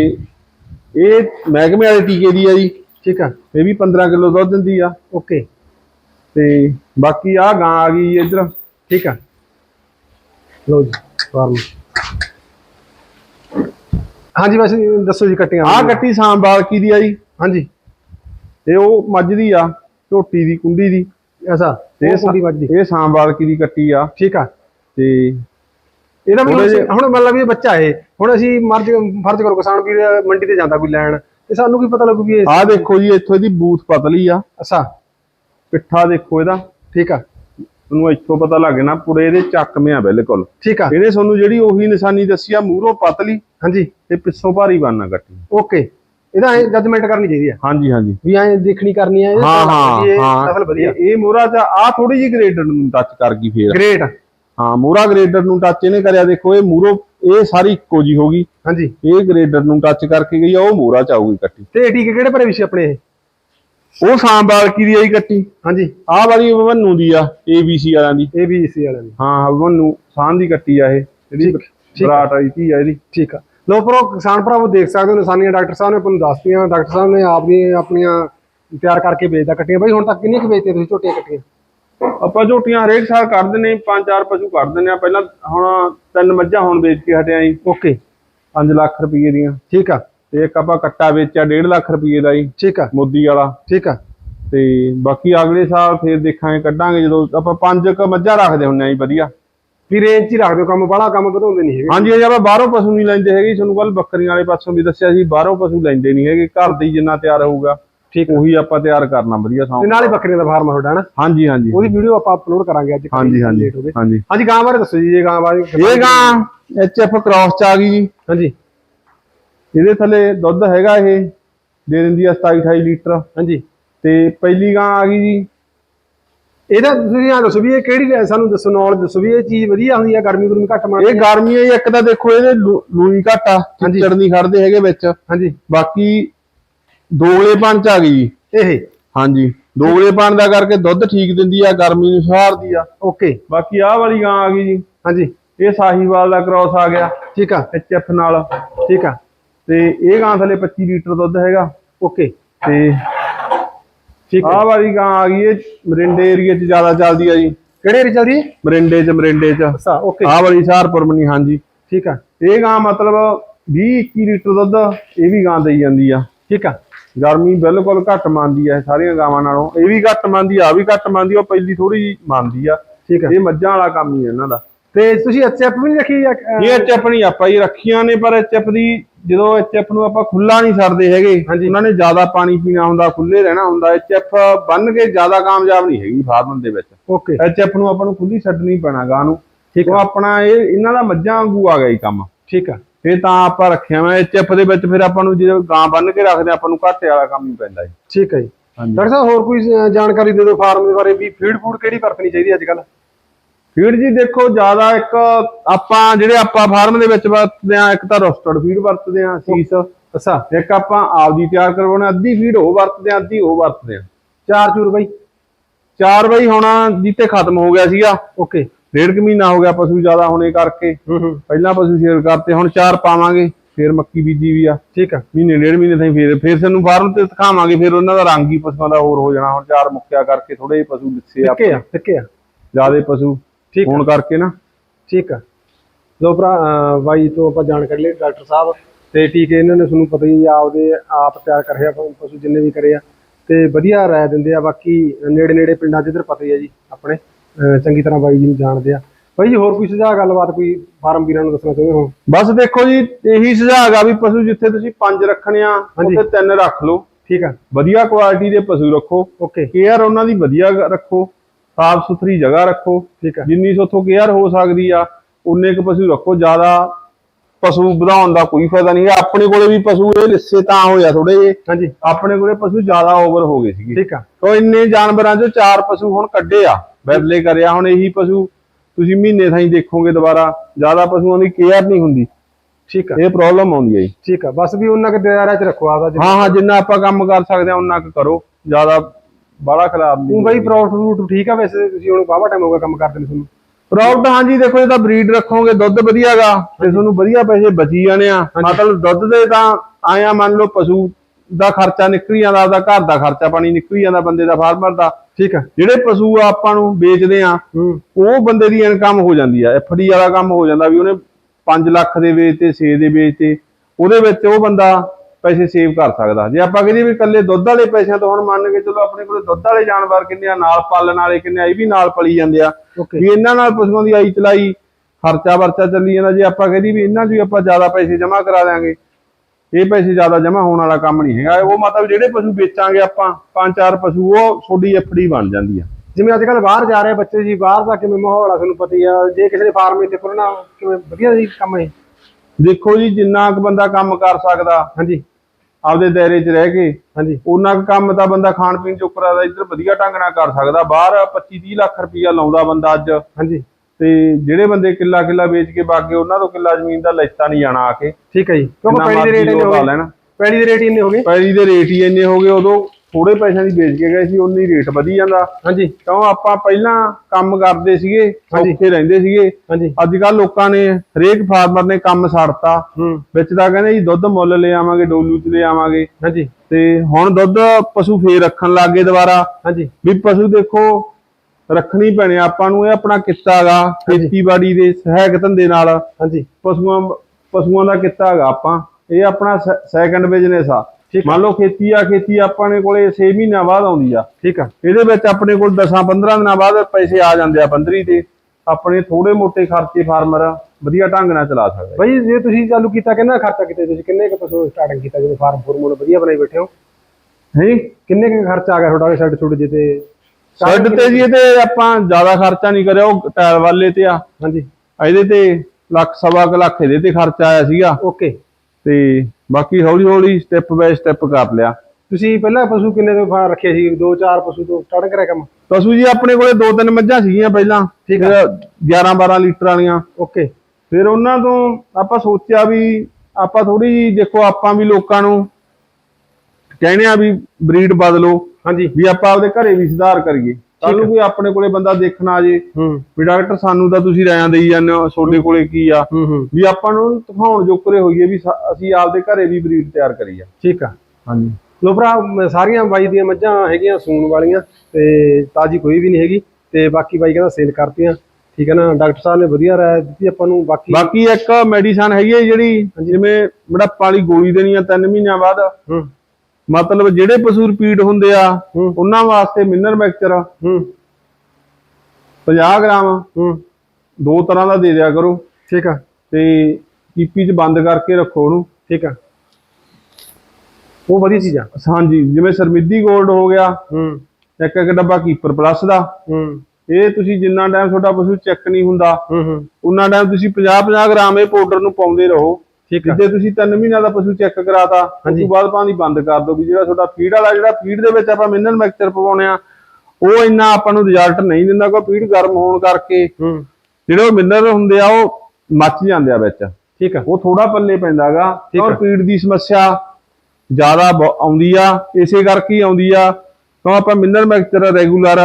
Speaker 2: ਇਹ ਮਹਿਕਮੇ ਵਾਲੇ ਟੀਕੇ ਦੀ ਆ ਜੀ।
Speaker 1: ਠੀਕ ਆ?
Speaker 2: ਇਹ ਵੀ 15 ਕਿਲੋ ਦੁੱਧ ਦਿੰਦੀ ਆ।
Speaker 1: ਓਕੇ।
Speaker 2: ਤੇ ਬਾਕੀ ਆ ਗਾਂ ਆ ਗਈ ਇੱਧਰ।
Speaker 1: ਠੀਕ ਆ? ਲਓ ਜੀ ਫਾਰਮ ਹਾਂਜੀ ਬਸ ਦੱਸੋ ਜੀ ਕੱਟੀਆਂ
Speaker 2: ਆ ਕੱਟੀ ਸਾਂਬਾਲਕੀ ਦੀ ਆ ਜੀ।
Speaker 1: ਹਾਂਜੀ।
Speaker 2: ਤੇ ਉਹ ਮੱਝ ਦੀ ਆ ਝੋਟੀ ਦੀ ਕੁੰਡੀ ਦੀ।
Speaker 1: ਐਸਾ
Speaker 2: ਤੇ
Speaker 1: ਇਹ ਕੁੰਡੀ ਵੱਜਦੀ
Speaker 2: ਇਹ ਸਾਂਬਾਲਕੀ ਦੀ ਕੱਟੀ ਆ।
Speaker 1: ਠੀਕ ਆ।
Speaker 2: ਤੇ
Speaker 1: ਇਹਦਾ ਹੁਣ ਮਤਲਬ ਵੀ ਇਹ ਬੱਚਾ ਹੈ ਹੁਣ ਅਸੀਂ ਮਰਜ ਫਰਜ਼ ਕਰੋ ਕਿਸਾਨ ਵੀਰ ਮੰਡੀ ਤੇ ਜਾਂਦਾ ਕੋਈ ਲੈਣ। ਤੇ ਸਾਨੂੰ ਕੀ ਪਤਾ ਲੱਗੂ ਵੀ ਇਹ
Speaker 2: ਆ ਦੇਖੋ ਜੀ ਇੱਥੋਂ ਇਹਦੀ ਬੂਥ ਪਤਲੀ ਆ।
Speaker 1: ਅੱਛਾ।
Speaker 2: ਪਿੱਠਾ ਦੇਖੋ ਇਹਦਾ।
Speaker 1: ਠੀਕ ਆ।
Speaker 2: ਤੁਹਾਨੂੰ ਇੱਥੋਂ ਪਤਾ ਲੱਗ ਜਾਣਾ ਪੁੜੇ ਇਹਦੇ ਚੱਕਵੇਂ ਆ ਬਿਲਕੁਲ।
Speaker 1: ਠੀਕ ਆ।
Speaker 2: ਇਹਨੇ ਤੁਹਾਨੂੰ ਜਿਹੜੀ ਉਹੀ ਨਿਸ਼ਾਨੀ ਦੱਸੀ ਆ ਮੂਹਰੋਂ ਪਤਲੀ
Speaker 1: ਹਾਂਜੀ।
Speaker 2: ਤੇ ਪਿੱਛੋਂ ਭਾਰੀ ਬਾਨਾ ਕੱਟੀ
Speaker 1: ਓਕੇ। ਇਹਦਾ ਜਜਮੈਂਟ ਕਰਨੀ ਚਾਹੀਦੀ ਹੈ
Speaker 2: ਹਾਂਜੀ ਹਾਂਜੀ।
Speaker 1: ਵੀ ਐਂ ਦੇਖਣੀ ਕਰਨੀ ਹੈ
Speaker 2: ਹਾਂ ਹਾਂ।
Speaker 1: ਨਸਲ ਵਧੀਆ।
Speaker 2: ਇਹ- ਮੋਹਰਾ ਚ ਆ ਥੋੜੀ ਜਿਹੀ ਗ੍ਰੇਡਰ ਨੂੰ ਟੱਚ ਕਰ ਗਈ ਫੇਰ।
Speaker 1: ਗ੍ਰੇਟ
Speaker 2: ਹਾਂ ਮੋਹਰਾ ਗ੍ਰੇਡਰ ਨੂੰ ਟੱਚ ਇਹਨੇ ਕਰਿਆ। ਦੇਖੋ ਇਹ ਮੂਹਰੋਂ ਇਹ ਸਾਰੀ ਇੱਕੋ ਜੀ ਹੋ ਗਈ।
Speaker 1: ਹਾਂਜੀ।
Speaker 2: ਇਹ ਗ੍ਰੇਡਰ ਨੂੰ ਟੱਚ ਕਰਕੇ ਗਈ ਆ ਉਹ ਮੋਹਰਾ ਚ ਆਊਗੀ ਕੱਟੀ।
Speaker 1: ਤੇ ਟੀਕੇ ਕਿਹੜੇ ਭਰੇ ਵਿਸ਼ੇ ਆਪਣੇ ਇਹ?
Speaker 2: ਉਹ ਸਾਂਬਾਲਕੀ ਦੀ ਆਈ ਕੱਟੀ।
Speaker 1: ਹਾਂਜੀ।
Speaker 2: ਆਹ ਵਾਲੀ ਵੰਨੂ ਦੀ ਆ ABC ਵਾਲਿਆਂ ਦੀ।
Speaker 1: ABC ਵਾਲਿਆਂ ਦੀ।
Speaker 2: ਹਾਂ ਵੰਨੂ ਸਾਂ ਦੀ ਕੱਟੀ ਆ ਇਹ ਇਹਦੀ
Speaker 1: ਠੀਕ- ਠੀਕ ਆ।
Speaker 2: ਬਰਾਟ ਆਈ ਧੀ ਆ ਇਹਦੀ।
Speaker 1: ਠੀਕ ਆ। ਲੋ ਪਰੋ ਕਿਸਾਨ ਭਰਾਵੋ ਦੇਖ ਸਕਦੇ ਹੋ ਨਿਸ਼ਾਨੀਆਂ ਡਾਕਟਰ ਸਾਹਿਬ ਨੇ ਆਪਾਂ ਨੂੰ ਦੱਸਤੀਆਂ ਡਾਕਟਰ ਸਾਹਿਬ ਨੇ ਆਪ ਦੀਆਂ ਆਪਣੀਆਂ ਤਿਆਰ ਕਰਕੇ ਵੇਚਦਾ ਕੱਟੀਆਂ। ਬਾਈ ਹੁਣ ਤੱਕ ਕਿੰਨੀਆਂ ਕੁ ਵੇਚਤੀਆਂ ਤੁਸੀਂ ਝੋਟੀਆਂ ਕੱਟੀਆਂ?
Speaker 2: ਆਪਾਂ ਝੋਟੀਆਂ ਹਰੇਕ ਸਾਲ ਕੱਢਦੇ ਨੇ ਪੰਜ ਚਾਰ ਪਸ਼ੂ ਕੱਢ ਦਿੰਦੇ ਆ ਪਹਿਲਾਂ ਹੁਣ ਤਿੰਨ ਮੱਝਾਂ ਹੁਣ ਵੇਚ ਕੇ ਹਟਿਆ ਜੀ।
Speaker 1: ਓਕੇ।
Speaker 2: 5 ਲੱਖ ਰੁਪਏ ਦੀਆਂ।
Speaker 1: ਠੀਕ ਆ।
Speaker 2: ਤੇ ਇੱਕ ਆਪਾਂ ਕੱਟਾ ਵੇਚਿਆ 1.5 ਲੱਖ ਰੁਪਏ ਦਾ ਜੀ
Speaker 1: ਠੀਕ ਆ।
Speaker 2: ਮੋਦੀ ਵਾਲਾ।
Speaker 1: ਠੀਕ ਆ।
Speaker 2: ਤੇ ਬਾਕੀ ਅਗਲੇ ਸਾਲ ਫੇਰ ਦੇਖਾਂਗੇ ਕੱਢਾਂਗੇ ਜਦੋਂ ਆਪਾਂ ਪੰਜ ਕ ਮੱਝਾਂ ਰੱਖਦੇ ਹੁੰਨੇ ਆ ਜੀ ਵਧੀਆ।
Speaker 1: ਵੀ ਰੇਂਜ 'ਚ ਹੀ ਰੱਖ ਦਿਓ ਕੰਮ ਬੜਾ ਕੰਮ ਵਧਾਉਂਦੇ ਨਹੀਂ ਹੈਗੇ।
Speaker 2: ਹਾਂਜੀ ਜੀ ਆਪਾਂ ਬਾਹਰੋਂ ਪਸ਼ੂ ਨਹੀਂ ਲੈਂਦੇ ਹੈਗੇ ਤੁਹਾਨੂੰ ਕੱਲ ਬੱਕਰੀਆਂ ਵਾਲੇ ਪਾਸੋਂ ਵੀ ਦੱਸਿਆ ਸੀ ਬਾਹਰੋਂ ਪਸ਼ੂ ਲੈਂਦੇ ਨਹੀਂ ਹੈਗੇ ਘਰ ਦੀ ਜਿੰਨਾ ਤਿਆਰ ਹੋਊਗਾ।
Speaker 1: ਠੀਕ
Speaker 2: ਉਹੀ ਆਪਾਂ ਤਿਆਰ ਕਰਨਾ ਵਧੀਆ
Speaker 1: ਤੇ
Speaker 2: ਸੌਂ
Speaker 1: ਨਾਲੇ ਬੱਕਰੀਆਂ ਦਾ ਫਾਰਮ ਤੁਹਾਡਾ ਹਨਾ?
Speaker 2: ਹਾਂਜੀ ਹਾਂਜੀ।
Speaker 1: ਉਹਦੀ ਵੀਡੀਓ ਆਪਾਂ ਅਪਲੋਡ ਕਰਾਂਗੇ ਅੱਜ
Speaker 2: ਹਾਂਜੀ ਹਾਂਜੀ ਹਾਂਜੀ।
Speaker 1: ਹਾਂਜੀ ਗਾਂ ਬਾਰੇ ਦੱਸੋ ਜੀ ਇਹ ਗਾਂ ਬਾਰੇ
Speaker 2: ਇਹ ਗਾਂ ਐਚਐਫ ਕ੍ਰਾਸ ਚ ਆ ਗਈ ਜੀ।
Speaker 1: ਹਾਂਜੀ।
Speaker 2: ਇਹਦੇ ਥੱਲੇ ਦੁੱਧ ਹੈਗਾ ਇਹ ਦੇ ਦਿੰਦੀ ਆ 27 28 ਲੀਟਰ।
Speaker 1: ਹਾਂਜੀ।
Speaker 2: ਤੇ ਪਹਿਲੀ ਗਾਂ ਆ ਗਈ ਜੀ।
Speaker 1: ਇਹਦਾ ਤੁਸੀਂ ਆ ਦੱਸੋ ਵੀ ਇਹ ਕਿਹੜੀ ਸਾਨੂੰ ਦੱਸੋ ਨੌਲੇਜ ਦੱਸੋ ਵੀ ਇਹ ਚੀਜ਼ ਵਧੀਆ ਹੁੰਦੀ ਆ ਗਰਮੀ ਗੁਰਮੀ ਘੱਟ ਮਾਰ
Speaker 2: ਇਹ ਗਰਮੀ ਹੈ ਇੱਕ ਤਾਂ ਦੇਖੋ ਇਹਦੇ ਲੂਈ ਘੱਟ ਆ। ਚਿੱਚੜ ਨਹੀਂ ਖੜਦੇ ਹੈਗੇ ਵਿੱਚ।
Speaker 1: ਹਾਂਜੀ।
Speaker 2: ਬਾਕੀ ਦੋਗਲੇ ਪੰਚ ਆ ਗਈ ਜੀ।
Speaker 1: ਇਹ?
Speaker 2: ਹਾਂਜੀ। ਦੋਗਲੇ ਪਾਣ ਦਾ ਕਰਕੇ ਦੁੱਧ ਠੀਕ ਦਿੰਦੀ ਆ ਗਰਮੀ ਨੂੰ ਸਹਾਰਦੀ ਆ।
Speaker 1: ਓਕੇ।
Speaker 2: ਬਾਕੀ ਆਹ ਵਾਲੀ ਗਾਂ ਆ ਗਈ ਜੀ।
Speaker 1: ਹਾਂਜੀ।
Speaker 2: ਇਹ ਸਾਹੀਵਾਲ ਦਾ ਕ੍ਰਾਸ ਆ ਗਿਆ।
Speaker 1: ਠੀਕ ਆ।
Speaker 2: ਐਚਐਫ ਨਾਲ।
Speaker 1: ਠੀਕ ਆ।
Speaker 2: ਤੇ ਇਹ ਗਾਂ ਥੱਲੇ 25 ਲੀਟਰ ਦੁੱਧ ਹੈਗਾ।
Speaker 1: ਓਕੇ।
Speaker 2: ਤੇ
Speaker 1: ਠੀਕ ਆ।
Speaker 2: ਆਹ ਵਾਲੀ ਗਾਂ ਆ ਗਈ ਇਹ ਮਰਿੰਡੇ ਏਰੀਆ 'ਚ ਜ਼ਿਆਦਾ ਚੱਲਦੀ ਆ ਜੀ।
Speaker 1: ਕਿਹੜੇ ਏਰੀਆ ਚੱਲਦੀ ਹੈ
Speaker 2: ਮਰਿੰਡੇ 'ਚ ਮਰਿੰਡੇ 'ਚ।
Speaker 1: ਅੱਛਾ ਓਕੇ।
Speaker 2: ਆਹ ਵਾਲੀ ਸਹਾਰਪੁਰ ਮਨੀ ਹਾਂਜੀ।
Speaker 1: ਠੀਕ ਆ।
Speaker 2: ਇਹ ਗਾਂ ਮਤਲਬ 20 21 ਲੀਟਰ ਦੁੱਧ ਇਹ ਵੀ ਗਾਂ ਦੇਈ ਜਾਂਦੀ ਆ।
Speaker 1: ਠੀਕ ਆ।
Speaker 2: ਗਰਮੀ ਬਿਲਕੁਲ ਘੱਟ ਮੰਨਦੀ ਆ ਸਾਰੀਆਂ ਗਾਵਾਂ ਨਾਲੋਂ। ਇਹ ਵੀ ਘੱਟ ਮੰਨਦੀ ਆ ਵੀ ਘੱਟ ਮੰਨਦੀ ਉਹ ਪਹਿਲੀ ਥੋੜੀ ਜਿਹੀ ਮੰਨਦੀ ਆ।
Speaker 1: ਠੀਕ ਆ।
Speaker 2: ਇਹ ਮੱਝਾਂ ਵਾਲਾ ਕੰਮ ਹੀ ਇਹਨਾਂ ਦਾ।
Speaker 1: ਤੇ ਤੁਸੀਂ ਐਚਐਫ ਵੀ ਨਹੀਂ ਰੱਖੀ ਜਾਂ,
Speaker 2: ਇਹ ਐਚਐਫ ਨਹੀਂ ਆਪਾਂ ਹੀ ਰੱਖੀਆਂ ਨੇ ਪਰ ਐਚਐਫ ਦੀ ਜਦੋਂ ਐਚਐਫ ਨੂੰ ਆਪਾਂ ਖੁੱਲਾ ਨਹੀਂ ਛੱਡਦੇ ਹੈਗੇ। ਉਹਨਾਂ ਨੇ ਜ਼ਿਆਦਾ ਪਾਣੀ ਪੀਣਾ ਹੁੰਦਾ ਖੁੱਲੇ ਰਹਿਣਾ ਹੁੰਦਾ ਐਚਐਫ ਬੰਨ ਕੇ ਜ਼ਿਆਦਾ ਕਾਮਯਾਬ ਨਹੀਂ ਹੈਗੀ ਫਾਰਮਨ ਦੇ ਵਿੱਚ।
Speaker 1: ਓਕੇ।
Speaker 2: ਐਚਐਫ ਨੂੰ ਆਪਾਂ ਨੂੰ ਖੁੱਲੀ ਛੱਡਣੀ ਪੈਣਾ ਗਾਂ ਨੂੰ।
Speaker 1: ਠੀਕ
Speaker 2: ਉਹ ਆਪਣਾ ਇਹ ਇਹਨਾਂ ਦਾ ਮੱਝਾਂ ਵਾਂਗੂ ਆ ਗਿਆ ਜੀ ਕੰਮ।
Speaker 1: ਠੀਕ ਆ।
Speaker 2: ਇਹ ਤਾਂ ਆਪਾਂ ਰੱਖਿਆ ਵਾ ਐਚਐਫ ਦੇ ਵਿੱਚ ਫਿਰ ਆਪਾਂ ਨੂੰ ਜਦੋਂ ਗਾਂ ਬੰਨ ਕੇ ਰੱਖਦੇ ਆਪਾਂ ਨੂੰ ਘਾਟੇ ਵਾਲਾ ਕੰਮ ਹੀ ਪੈਂਦਾ ਜੀ।
Speaker 1: ਠੀਕ ਹੈ ਜੀ। ਡਾਕਟਰ ਸਾਹਿਬ ਹੋਰ ਕੋਈ ਜਾਣਕਾਰੀ ਦੇ ਦਿਓ ਫਾਰਮ ਦੇ ਬਾਰੇ ਵੀ ਫੀਡ ਫੂਡ ਕਿਹੜੀ ਵਰਤਣੀ ਚਾਹੀਦੀ ਅੱਜ ਕੱਲ
Speaker 2: ਫੀਡ ਜੀ ਦੇਖੋ ਜ਼ਿਆਦਾ ਇੱਕ ਆਪਾਂ ਜਿਹੜੇ ਆਪਾਂ ਫਾਰਮ ਦੇ ਵਿੱਚ ਵਰਤਦੇ ਆ ਇੱਕ ਤਾਂ ਰੋਸਟਡ ਫੀਡ ਵਰਤਦੇ ਆ ਸੀਸ।
Speaker 1: ਅੱਛਾ।
Speaker 2: ਇੱਕ ਆਪਾਂ ਆਪਦੀ ਤਿਆਰ ਕਰਵਾਉਣਾ ਅੱਧੀ ਫੀਡ ਉਹ ਵਰਤਦੇ ਆ ਅੱਧੀ ਉਹ ਵਰਤਦੇ ਆ।
Speaker 1: ਚਾਰ ਚੂਰ ਬਾਈ?
Speaker 2: ਚਾਰ ਬਈ ਹੁਣ ਜਿੱਤੇ ਖਤਮ ਹੋ ਗਿਆ ਸੀਗਾ।
Speaker 1: ਓਕੇ।
Speaker 2: ਡੇਢ ਕੁ ਮਹੀਨਾ ਹੋ ਗਿਆ ਪਸ਼ੂ ਜ਼ਿਆਦਾ ਹੋਣੇ ਕਰਕੇ।
Speaker 1: ਹੂੰ ਹੂੰ।
Speaker 2: ਪਹਿਲਾਂ ਪਸ਼ੂ ਸ਼ੇਅਰ ਕਰਤੇ ਹੁਣ ਚਾਰ ਪਾਵਾਂਗੇ ਫੇਰ ਮੱਕੀ ਬੀਜੀ ਵੀ ਆ।
Speaker 1: ਠੀਕ ਆ।
Speaker 2: ਮਹੀਨੇ ਡੇਢ ਮਹੀਨੇ ਤਾਈਂ ਫੇਰ ਫੇਰ ਸਾਨੂੰ ਫਾਰਮ ਤੇ ਦਿਖਾਵਾਂਗੇ ਫੇਰ ਉਹਨਾਂ ਦਾ ਰੰਗ ਹੀ ਪਸ਼ੂਆਂ ਦਾ ਹੋਰ ਹੋ ਜਾਣਾ। ਹੁਣ ਚਾਰ ਮੁੱਕਿਆ ਕਰਕੇ ਥੋੜੇ ਜਿਹੇ ਪਸ਼ੂ ਦਿੱਸੇ ਆ
Speaker 1: ਟਿੱਕੇ ਆ ਟਿੱਕੇ ਆ।
Speaker 2: ਜਿਆਦੇ ਪਸ਼ੂ
Speaker 1: ਠੀਕ ਆ।
Speaker 2: ਹੋਣ ਕਰਕੇ ਨਾ।
Speaker 1: ਠੀਕ ਆ। ਲੋ ਭਰਾ ਬਾਈ ਤੋਂ ਆਪਾਂ ਜਾਣਕਾਰੀ ਲਈ ਡਾਕਟਰ ਸਾਹਿਬ ਤੇ ਟੀਕੇ ਇਹਨਾਂ ਨੇ ਤੁਹਾਨੂੰ ਪਤਾ ਹੀ ਆ, ਆਪਦੇ ਆਪ ਤਿਆਰ ਕਰ ਰਿਹਾ ਪਸ਼ੂ ਜਿੰਨੇ ਵੀ ਕਰੇ ਆ। ਤੇ ਵਧੀਆ ਰਾਏ ਦਿੰਦੇ ਆ ਬਾਕੀ ਨੇੜੇ ਨੇੜੇ ਪਿੰਡਾਂ 'ਚ ਇਧਰ ਪਤਾ ਹੀ ਆ ਜੀ ਆਪਣੇ। ਅਹ, ਚੰਗੀ ਤਰ੍ਹਾਂ ਬਾਈ ਜੀ ਨੂੰ ਜਾਣਦੇ ਆ। ਬਾਈ ਜੀ ਹੋਰ ਕੋਈ ਸੁਝਾਅ ਗੱਲਬਾਤ ਕੋਈ ਫਾਰਮ ਵੀਰਾਂ ਨੂੰ ਦੱਸਣਾ ਚਾਹੁੰਦੇ ਹੋ?
Speaker 2: ਬਸ ਦੇਖੋ ਜੀ ਇਹੀ ਸੁਝਾਅ ਹੈਗਾ ਵੀ ਪਸ਼ੂ ਜਿੱਥੇ ਤੁਸੀਂ ਪੰਜ ਰੱਖਣੇ ਆ
Speaker 1: ਹਾਂਜੀ।
Speaker 2: ਉੱਥੇ ਤਿੰਨ ਰੱਖ ਲਓ।
Speaker 1: ਠੀਕ ਆ।
Speaker 2: ਵਧੀਆ ਕੁਆਲਿਟੀ ਦੇ ਪਸ਼ੂ ਰੱਖੋ।
Speaker 1: ਓਕੇ।
Speaker 2: ਕੇਅਰ ਉਹਨਾਂ ਦੀ ਵਧੀਆ ਗ- ਰੱਖੋ। ਸਾਫ਼ ਸੁਥਰੀ ਜਗ੍ਹਾ ਰੱਖੋ।
Speaker 1: ਠੀਕ ਆ।
Speaker 2: ਜਿੰਨੀ ਸੋਥੋਂ ਕੇਅਰ ਹੋ ਸਕਦੀ ਆ ਉਨੇ ਕੁ ਪਸ਼ੂ ਰੱਖੋ। ਜ਼ਿਆਦਾ ਪਸ਼ੂ ਵਧਾਉਣ ਦਾ ਕੋਈ ਫਾਇਦਾ ਨਹੀਂ ਹੈ ਆਪਣੇ ਕੋਲੇ ਵੀ ਪਸ਼ੂ ਇਹ ਲਿੱਸੇ ਤਾਂ ਹੋਇਆ ਥੋੜੇ ਜਿਹੇ।
Speaker 1: ਹਾਂਜੀ।
Speaker 2: ਆਪਣੇ ਕੋਲੇ ਪਸ਼ੂ ਜ਼ਿਆਦਾ ਓਵਰ ਹੋ ਗਏ ਸੀਗੇ।
Speaker 1: ਠੀਕ ਆ।
Speaker 2: ਤੋ ਇੰਨੇ ਜਾਨਵਰਾਂ ਚੋਂ ਚਾਰ ਪਸ਼ੂ ਹੁਣ ਕੱਢੇ ਆ। ਬਦਲੇ ਕਰਿਆ। ਹੁਣ ਇਹੀ ਪਸ਼ੂ ਤੁਸੀਂ ਮਹੀਨੇ ਥਾਈ ਦੇਖੋਗੇ ਦੁਬਾਰਾ ਜ਼ਿਆਦਾ ਪਸ਼ੂਆਂ ਦੀ ਕੇਅਰ ਨਹੀਂ ਹੁੰਦੀ।
Speaker 1: ਠੀਕ ਆ।
Speaker 2: ਇਹ ਪ੍ਰੋਬਲਮ ਆਉਂਦੀ ਹੈ ਜੀ।
Speaker 1: ਠੀਕ ਆ। ਬਸ ਵੀ ਉਹਨਾਂ ਕੇ ਦਾਇਰਾ 'ਚ ਰੱਖੋ ਆਪਦਾ
Speaker 2: ਹਾਂ ਹਾਂ ਜਿੰਨਾ ਆਪਾਂ ਕੰਮ ਕਰ ਸਕਦੇ ਆ ਉਹਨਾਂ ਕੁ ਕਰੋ। ਜ਼ਿਆਦਾ ਬਾਹਲਾ ਖਰਾਬ ਨਹੀਂ
Speaker 1: ਬਾਈ ਪ੍ਰੋਫਿਟ ਰੂਟ ਠੀਕ ਆ ਵੈਸੇ ਤੁਸੀਂ ਹੁਣ ਬਾਵਾ ਟਾਈਮ ਹੋ ਗਿਆ ਕੰਮ ਕਰਦੇ ਨੇ ਤੁਹਾਨੂੰ।
Speaker 2: ਪ੍ਰੋਡਕਟ ਹਾਂਜੀ ਦੇਖੋ ਜੇ ਤਾਂ ਬਰੀਡ ਰੱਖੋਗੇ ਦੁੱਧ ਵਧੀਆਗਾ ਤੇ ਤੁਹਾਨੂੰ ਵਧੀਆ ਪੈਸੇ ਬਚੀ ਜਾਣੇ ਆ। ਮਤਲਬ ਦੁੱਧ ਦੇ ਤਾਂ ਆਇਆ ਮੰਨ ਲਓ ਪਸ਼ੂ ਦਾ ਖਰਚਾ ਨਿਕਲੀ ਜਾਂਦਾ ਆਪਦਾ ਘਰ ਦਾ ਖਰਚਾ ਪਾਣੀ ਨਿਕਲੀ ਜਾਂਦਾ ਬੰਦੇ ਦਾ ਫਾਰਮਰ ਦਾ।
Speaker 1: ਠੀਕ ਆ
Speaker 2: ਜਿਹੜੇ ਪਸ਼ੂ ਆਪਾਂ ਨੂੰ ਵੇਚਦੇ ਆ
Speaker 1: ਹੂੰ।
Speaker 2: ਉਹ ਬੰਦੇ ਦੀ ਇਨਕਮ ਹੋ ਜਾਂਦੀ ਆ। ਐਫਡੀ ਵਾਲਾ ਕੰਮ ਹੋ ਜਾਂਦਾ ਵੀ ਉਹਨੇ 5 ਲੱਖ ਦੇ ਵੇਚ ਤੇ 6 ਦੇ ਵੇਚ ਤੇ ਉਹਦੇ ਵਿੱਚ ਉਹ ਬੰਦਾ ਪੈਸੇ ਸੇਵ ਕਰ ਸਕਦਾ। ਜੇ ਆਪਾਂ ਕਹੀਏ ਵੀ ਇਕੱਲੇ ਦੁੱਧ ਵਾਲੇ ਪੈਸਿਆਂ ਤੋਂ ਹੁਣ ਮੰਨ ਕੇ ਚਲੋ ਆਪਣੇ ਕੋਲੇ ਦੁੱਧ ਵਾਲੇ ਜਾਨਵਰ ਕਿੰਨੇ ਆ ਨਾਲ ਪਾਲਣ ਵਾਲੇ ਕਿੰਨੇ ਆ ਇਹ ਵੀ ਨਾਲ ਪਲੀ ਜਾਂਦੇ ਆ। ਵੀ ਇਹਨਾਂ ਨਾਲ ਪਸ਼ੂਆਂ ਦੀ ਆਈ ਚਲਾਈ ਖਰਚਾ ਵਰਚਾ ਚੱਲੀ ਜਾਂਦਾ। ਜੇ ਆਪਾਂ ਕਹਦੀ ਵੀ ਇਹਨਾਂ 'ਚ ਵੀ ਆਪਾਂ ਜ਼ਿਆਦਾ ਪੈਸੇ ਜਮ੍ਹਾਂ ਕਰਾ ਦਿਆਂਗੇ ਇਹ ਪੈਸੇ ਜ਼ਿਆਦਾ ਜਮ੍ਹਾਂ ਹੋਣ ਵਾਲਾ ਕੰਮ ਨਹੀਂ ਹੈਗਾ। ਉਹ ਮਤਲਬ ਜਿਹੜੇ ਪਸ਼ੂ ਵੇਚਾਂਗੇ ਆਪਾਂ ਪੰਜ ਚਾਰ ਪਸ਼ੂ ਉਹ ਤੁਹਾਡੀ ਐਫਡੀ ਬਣ ਜਾਂਦੀ ਆ।
Speaker 1: ਜਿਵੇਂ ਅੱਜ ਕੱਲ ਬਾਹਰ ਜਾ ਰਹੇ ਬੱਚੇ ਜੀ ਬਾਹਰ ਦਾ ਕਿਵੇਂ ਮਾਹੌਲ ਆ ਤੁਹਾਨੂੰ ਪਤਾ ਹੀ ਆ ਜੇ ਕਿਸੇ ਦੇ ਫਾਰਮ ਇੱਥੇ ਖੋਲਣਾ ਕਿਵੇਂ ਵਧੀਆ ਜੀ ਕੰਮ ਹੈ
Speaker 2: ਦੇਖੋ ਜੀ ਜਿੰਨਾ ਕੁ ਬੰਦਾ ਕੰਮ ਕਰ ਸਕਦਾ
Speaker 1: ਹਾਂਜੀ।
Speaker 2: ਆਪਦੇ ਦਾਇਰੇ 'ਚ ਰਹਿ ਕੇ
Speaker 1: ਹਾਂਜੀ।
Speaker 2: ਉਹਨਾਂ ਕੁ ਕੰਮ ਤਾਂ ਬੰਦਾ ਖਾਣ ਪੀਣ ਚੁੱਕਰਾ ਦਾ ਇੱਧਰ ਵਧੀਆ ਢੰਗ ਨਾਲ ਕਰ ਸਕਦਾ। ਬਾਹਰ 25 30 ਲੱਖ ਰੁਪਈਆ ਲਾਉਂਦਾ ਬੰਦਾ ਅੱਜ।
Speaker 1: ਹਾਂਜੀ।
Speaker 2: ਤੇ ਜਿਹੜੇ ਬੰਦੇ ਕਿੱਲਾ ਕਿੱਲਾ ਵੇਚ ਕੇ ਬਾਗੇ ਉਹਨਾਂ ਤੋਂ ਕਿੱਲਾ ਜ਼ਮੀਨ ਦਾ ਲੈਤਾ ਨਹੀਂ ਜਾਣਾ ਆ ਕੇ।
Speaker 1: ਠੀਕ ਹੈ ਜੀ। ਕਿਉਂਕਿ ਪੈੜੀ ਦੇ ਰੇਟ ਇੰਨੇ ਹੋ ਗਏ? ਪੈੜੀ ਦੇ ਰੇਟ ਇੰਨੇ ਹੋ ਗਏ?
Speaker 2: ਪੈਲੀ ਦੇ ਰੇਟ ਹੀ ਇੰਨੇ ਹੋ ਗਏ ਉਦੋਂ ਥੋੜੇ ਪੈਸਿਆਂ ਦੀ ਵੇਚ ਕੇ ਗਏ ਸੀ ਉਨੀ ਰੇਟ ਵਧੀ ਜਾਂਦਾ।
Speaker 1: ਹਾਂਜੀ।
Speaker 2: ਕਿਉਂ ਆਪਾਂ ਪਹਿਲਾਂ ਕੰਮ ਕਰਦੇ ਸੀਗੇ। ਔਖੇ ਰਹਿੰਦੇ ਸੀਗੇ।
Speaker 1: ਹਾਂਜੀ।
Speaker 2: ਅੱਜ ਕੱਲ ਲੋਕਾਂ ਨੇ ਹਰੇਕ ਫਾਰਮਰ ਨੇ ਕੰਮ ਛੱਡਤਾ।
Speaker 1: ਹੂੰ।
Speaker 2: ਵਿੱਚ ਤਾਂ ਕਹਿੰਦੇ ਜੀ ਦੁੱਧ ਮੁੱਲ ਲੈ ਆਵਾਂਗੇ ਡੋਲੂ ਚ ਲੈ ਆਵਾਂਗੇ।
Speaker 1: ਹਾਂਜੀ।
Speaker 2: ਤੇ ਹੁਣ ਦੁੱਧ ਪਸ਼ੂ ਫੇਰ ਰੱਖਣ ਲੱਗ ਦੁਬਾਰਾ।
Speaker 1: ਹਾਂਜੀ।
Speaker 2: ਵੀ ਪਸ਼ੂ ਦੇਖੋ ਰੱਖਣੀ ਪੈਣੇ ਆਪਾਂ ਨੂੰ ਇਹ ਆਪਣਾ ਕਿੱਤਾ ਹੈਗਾ ਖੇਤੀਬਾੜੀ ਦੇ ਸਹਾਇਕ ਧੰਦੇ ਨਾਲ।
Speaker 1: ਹਾਂਜੀ।
Speaker 2: ਪਸ਼ੂਆਂ ਪਸ਼ੂਆਂ ਦਾ ਕਿੱਤਾ ਹੈਗਾ ਆਪਾਂ। ਇਹ ਆਪਣਾ ਸੈਕੰਡ ਬਿਜ਼ਨਸ ਆ। ਮੰਨ ਲਓ ਖੇਤੀ ਆ ਖੇਤੀ ਆਪਾਂ ਨੇ ਕੋਲੇ 6 ਮਹੀਨਿਆਂ ਬਾਅਦ ਆਉਂਦੀ ਆ।
Speaker 1: ਠੀਕ ਆ।
Speaker 2: ਇਹਦੇ ਵਿੱਚ ਆਪਣੇ ਕੋਲ 10-15 ਦਿਨਾਂ ਬਾਅਦ ਪੈਸੇ ਆ ਜਾਂਦੇ ਆ ਬੰਦਰੀ ਤੇ। ਆਪਣੇ ਥੋੜੇ ਮੋਟੇ ਖਰਚੇ ਫਾਰਮਰ ਵਧੀਆ ਢੰਗ ਨਾਲ ਚਲਾ ਸਕਦਾ
Speaker 1: ਬਾਈ ਜੇ ਤੁਸੀਂ ਚਾਲੂ ਕੀਤਾ ਕਿੰਨਾ ਖਰਚਾ ਕੀਤਾ? ਤੁਸੀਂ ਕਿੰਨੇ ਕੁ ਪਸ਼ੂ ਸਟਾਰਟਿੰਗ ਕੀਤਾ ਜਦੋਂ ਫਾਰਮ ਫੋਰਮੂਲਾ ਵਧੀਆ ਬਣਾਈ ਬੈਠੇ ਹੋ?
Speaker 2: ਹੈ?
Speaker 1: ਕਿੰਨੇ ਕੁ ਖਰਚਾ ਆ ਗਿਆ ਤੁਹਾਡਾ ਛੱਡ ਛੁੱਟ ਜੇ ਤੇ?
Speaker 2: ਸੈੱਟ ਤੇ ਜੀ ਇਹਦੇ ਆਪਾਂ ਜ਼ਿਆਦਾ ਖਰਚਾ ਨਹੀਂ ਕਰਿਆ ਉਹ ਟਾਇਰ ਵਾਲੇ ਤੇ ਆ
Speaker 1: ਹਾਂਜੀ।
Speaker 2: ਇਹਦੇ ਤੇ ਲੱਖ ਸਵਾ ਕੁ ਲੱਖ ਇਹਦੇ ਤੇ ਖਰਚਾ ਆਇਆ ਸੀਗਾ।
Speaker 1: ਓਕੇ।
Speaker 2: ਤੇ ਬਾਕੀ ਹੌਲੀ ਹੌਲੀ ਸਟੈਪ ਬਾਈ ਸਟੈਪ ਕਰ ਲਿਆ।
Speaker 1: ਤੁਸੀਂ ਪਹਿਲਾਂ ਪਸ਼ੂ ਕਿੰਨੇ ਤੋਂ ਫਾਰ ਰੱਖੇ ਸੀ? ਦੋ ਚਾਰ ਪਸ਼ੂ ਤੋਂ ਸਟਾਰਟ ਕਰਿਆ ਕੰਮ?
Speaker 2: ਪਸ਼ੂ ਜੀ ਆਪਣੇ ਕੋਲੇ ਦੋ ਤਿੰਨ ਮੱਝਾਂ ਸੀਗੀਆਂ ਪਹਿਲਾਂ
Speaker 1: ਠੀਕ
Speaker 2: ਫਿਰ 11 12 ਲੀਟਰ ਵਾਲੀਆਂ।
Speaker 1: ਓਕੇ।
Speaker 2: ਫਿਰ ਉਹਨਾਂ ਤੋਂ ਆਪਾਂ ਸੋਚਿਆ ਵੀ ਆਪਾਂ ਥੋੜੀ ਜੀ ਦੇਖੋ ਆਪਾਂ ਵੀ ਲੋਕਾਂ ਨੂੰ ਕਹਿੰਦੇ ਆ ਵੀ ਬਰੀਡ ਬਦਲੋ।
Speaker 1: ਹਾਂਜੀ।
Speaker 2: ਵੀ ਆਪਾਂ ਆਪਦੇ ਘਰੇ ਵੀ ਸੁਧਾਰ ਕਰੀਏ। ਕੱਲ ਨੂੰ ਕੋਈ ਆਪਣੇ ਕੋਲੇ ਬੰਦਾ ਦੇਖਣ ਆ ਜੇ ਵੀ ਡਾਕਟਰ ਸਾਨੂੰ ਤਾਂ ਤੁਸੀਂ ਰਾਇਆਂ ਦੇਈ ਜਾਂਦੇ ਹੋ ਤੁਹਾਡੇ ਕੋਲੇ ਕੀ ਆ। ਵੀ ਆਪਾਂ ਨੂੰ ਦਿਖਾਉਣ ਜੋਕਰੇ ਹੋਈਏ ਵੀ ਅਸੀਂ ਆਪਦੇ ਘਰੇ ਵੀ ਬਰੀਡ ਤਿਆਰ ਕਰੀਏ
Speaker 1: ਠੀਕ ਆ।
Speaker 2: ਹਾਂਜੀ।
Speaker 1: ਲੋ ਭਰਾ ਸਾਰੀਆਂ ਬਾਈ ਦੀਆਂ ਮੱਝਾਂ ਹੈਗੀਆਂ ਸੂਣ ਵਾਲੀਆਂ ਤੇ ਤਾਜੀ ਕੋਈ ਵੀ ਨਹੀਂ ਹੈਗੀ ਤੇ ਬਾਕੀ ਬਾਈ ਕਹਿੰਦਾ ਸੇਲ ਕਰਤੀਆਂ। ਠੀਕ ਹੈ ਨਾ ਡਾਕਟਰ ਸਾਹਿਬ ਨੇ ਵਧੀਆ ਰਾਏ ਦਿੱਤੀ ਆਪਾਂ ਨੂੰ ਬਾਕੀ
Speaker 2: ਬਾਕੀ ਇੱਕ ਮੈਡੀਸਨ ਹੈਗੀ ਹੈ ਜਿਹੜੀ ਜਿਵੇਂ ਮੜੱਪਾ ਵਾਲੀ ਗੋਲੀ ਦੇਣੀ ਆ 3 ਮਹੀਨਿਆਂ ਬਾਅਦ। ਮਤਲਬ ਜਿਹੜੇ ਪਸ਼ੂ ਰਿਪੀਟ ਹੁੰਦੇ ਆ। ਉਹਨਾਂ ਵਾਸਤੇ ਮਿਨਰ ਮਿਕਸਚਰ
Speaker 1: ਹੂੰ।
Speaker 2: 50 ਗ੍ਰਾਮ
Speaker 1: ਹੂੰ।
Speaker 2: ਦੋ ਤਰ੍ਹਾਂ ਦਾ ਦੇ ਦਿਆ ਕਰੋ।
Speaker 1: ਠੀਕ ਆ।
Speaker 2: ਤੇ ਕੀਪੀ 'ਚ ਬੰਦ ਕਰਕੇ ਰੱਖੋ ਉਹਨੂੰ।
Speaker 1: ਠੀਕ ਆ। ਉਹ ਵਧੀਆ ਚੀਜ਼ ਆ।
Speaker 2: ਹਾਂਜੀ ਜਿਵੇਂ ਸਰਮਿੱਦੀ 골ਡ ਹੋ ਗਿਆ।
Speaker 1: ਹੂੰ।
Speaker 2: ਇੱਕ ਇੱਕ ਡੱਬਾ ਕੀਪਰ ਪਲੱਸ ਦਾ।
Speaker 1: ਹੂੰ।
Speaker 2: ਇਹ ਤੁਸੀਂ ਜਿੰਨਾ ਟਾਈਮ ਤੁਹਾਡਾ ਪਸ਼ੂ ਚੈੱਕ ਨਹੀਂ ਹੁੰਦਾ
Speaker 1: ਹੂੰ ਹੂੰ।
Speaker 2: ਉਹਨਾਂ ਟਾਈਮ ਤੁਸੀਂ 50 50 ਗ੍ਰਾਮ ਇਹ ਪਾਊਡਰ ਨੂੰ ਪਾਉਂਦੇ ਰਹੋ।
Speaker 1: ਠੀਕ ਆ।
Speaker 2: ਜਿੱਦੇ ਤੁਸੀਂ 3 ਮਹੀਨਿਆਂ ਦਾ ਪਸ਼ੂ ਚੈੱਕ ਕਰਾਤਾ ਉਸ ਤੋਂ ਬਾਅਦ ਪਾਣੀ ਬੰਦ ਕਰ ਦਿਓ ਵੀ ਜਿਹੜਾ ਤੁਹਾਡਾ ਫੀਡ ਵਾਲਾ ਜਿਹੜਾ ਫੀਡ ਦੇ ਵਿੱਚ ਆਪਾਂ ਮਿਨਰਲ ਮਿਕਸਚਰ ਪਵਾਉਣੇ ਆ ਉਹ ਇੰਨਾ ਆਪਾਂ ਨੂੰ ਰਿਜ਼ਲਟ ਨਹੀਂ ਦਿੰਦਾ ਕੋਈ ਫੀਡ ਗਰਮ ਹੋਣ ਕਰਕੇ
Speaker 1: ਹੂੰ।
Speaker 2: ਜਿਹੜੇ ਉਹ ਮਿਨਰਲ ਹੁੰਦੇ ਆ ਉਹ ਮੱਚ ਜਾਂਦੇ ਆ ਵਿੱਚ।
Speaker 1: ਠੀਕ ਆ।
Speaker 2: ਉਹ ਥੋੜਾ ਪੱਲੇ ਪੈਂਦਾਗਾ ਔਰ। ਪੀੜ ਦੀ ਸਮੱਸਿਆ ਜ਼ਿਆਦਾ ਆਉਂਦੀ ਆ ਇਸੇ ਕਰਕੇ ਹੀ ਆਉਂਦੀ ਆ। ਕਿਉਂ ਆਪਾਂ ਮਿਨਰਲ ਮਿਕਸਚਰ ਰੈਗੂਲਰ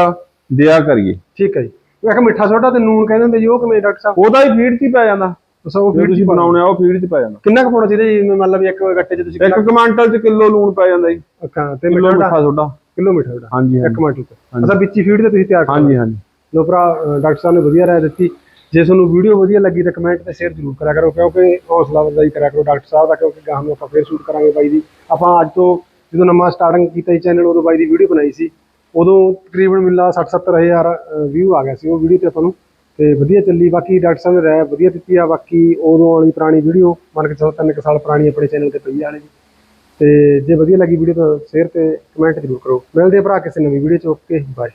Speaker 2: ਦਿਆ ਕਰੀਏ।
Speaker 1: ਠੀਕ ਆ ਜੀ। ਇੱਕ ਮਿੱਠਾ ਸੋਡਾ ਤੇ ਨੂਨ ਕਹਿੰਦੇ ਹੁੰਦੇ ਜੀ ਉਹ ਕਿਵੇਂ ਡਾਕਟਰ ਸਾਹਿਬ?
Speaker 2: ਉਹਦਾ ਹੀ ਫੀਡ 'ਚ ਹੀ ਪੈ ਜਾਂਦਾ।
Speaker 1: ਦੱਸੋ ਉਹ
Speaker 2: ਜੇ
Speaker 1: ਫੀਡ
Speaker 2: ਤੁਸੀਂ ਬਣਾਉਣੇ ਆ ਉਹ ਫੀਡ 'ਚ ਪੈ ਜਾਂਦਾ।
Speaker 1: ਕਿੰਨਾ ਕੁ ਪਾਉਣਾ ਚਾਹੀਦਾ ਜੀ? ਮੰਨ ਵੀ ਇੱਕ ਗੱਟੇ 'ਚ ਤੁਸੀਂ
Speaker 2: ਇੱਕ ਕਮਾਂਟਲ 'ਚ ਕਿਲੋ ਲੂਣ ਪੈ ਜਾਂਦਾ ਜੀ।
Speaker 1: ਅੱਖਾਂ ਤੇ ਮਿੱਠਾ
Speaker 2: ਮਿੱਠਾ ਸੋਡਾ।
Speaker 1: ਕਿਲੋ ਮਿੱਠਾ ਸੋਡਾ
Speaker 2: ਹਾਂਜੀ
Speaker 1: ਇੱਕ ਕੁਆਂਟਲ ਤੇ ਅਸਾਂ ਵਿੱਚੀ ਫੀਡ ਤੇ ਤੁਸੀਂ ਤਿਆਰ ਕਰੋ।
Speaker 2: ਹਾਂਜੀ। ਹਾਂਜੀ
Speaker 1: ਲੋ ਭਰਾ ਡਾਕਟਰ ਸਾਹਿਬ ਨੇ ਵਧੀਆ ਰਾਏ ਦਿੱਤੀ। ਜੇ ਤੁਹਾਨੂੰ ਵੀਡੀਓ ਵਧੀਆ ਲੱਗੀ ਤਾਂ ਕਮੈਂਟ ਤੇ ਸ਼ੇਅਰ ਜ਼ਰੂਰ ਕਰਿਆ ਕਰੋ ਕਿਉਂਕਿ ਹੌਸਲਾ ਅਫਜ਼ਾਈ ਕਰਿਆ ਕਰੋ ਡਾਕਟਰ ਸਾਹਿਬ ਦਾ ਕਿਉਂਕਿ ਗਾਹਾਂ ਨੂੰ ਆਪਾਂ ਫੇਰ ਸ਼ੂਟ ਕਰਾਂਗੇ ਬਾਈ ਦੀ। ਆਪਾਂ ਅੱਜ ਤੋਂ ਜਦੋਂ ਨਵਾਂ ਸਟਾਰਟਿੰਗ ਕੀਤਾ ਸੀ ਚੈਨਲ ਉਦੋਂ ਬਾਈ ਦੀ ਵੀਡੀਓ ਬਣਾਈ ਸੀ। ਉਦੋਂ ਤਕਰੀਬਨ ਮਿਲਾ 60 70 ਹਜ਼ਾਰ ਵਿਊ ਆ ਗਿਆ ਸੀ ਉਹ ਵੀਡੀਓ ਤੇ ਆਪਾਂ ਨੂੰ। ਤੇ ਵਧੀਆ ਚੱਲੀ। ਬਾਕੀ ਡਾਕਟਰ ਸਾਹਿਬ ਨੇ ਰਾਏ ਵਧੀਆ ਦਿੱਤੀ ਆ। ਬਾਕੀ ਉਦੋਂ ਵਾਲੀ ਪੁਰਾਣੀ ਵੀਡੀਓ, ਮੰਨ ਕੇ ਚਲੋ ਤਿੰਨ ਕੁ ਸਾਲ ਪੁਰਾਣੀ ਆਪਣੇ ਚੈਨਲ ਤੇ ਪਈ ਆਲੇ ਜੀ ਤੇ ਜੇ ਵਧੀਆ ਲੱਗੀ ਵੀਡੀਓ ਤਾਂ ਸ਼ੇਅਰ ਤੇ ਕਮੈਂਟ ਜ਼ਰੂਰ ਕਰੋ। ਮਿਲਦੇ ਆ ਭਰਾ ਕਿਸੇ ਨਵੀਂ ਵੀਡੀਓ ਚ। Okay bye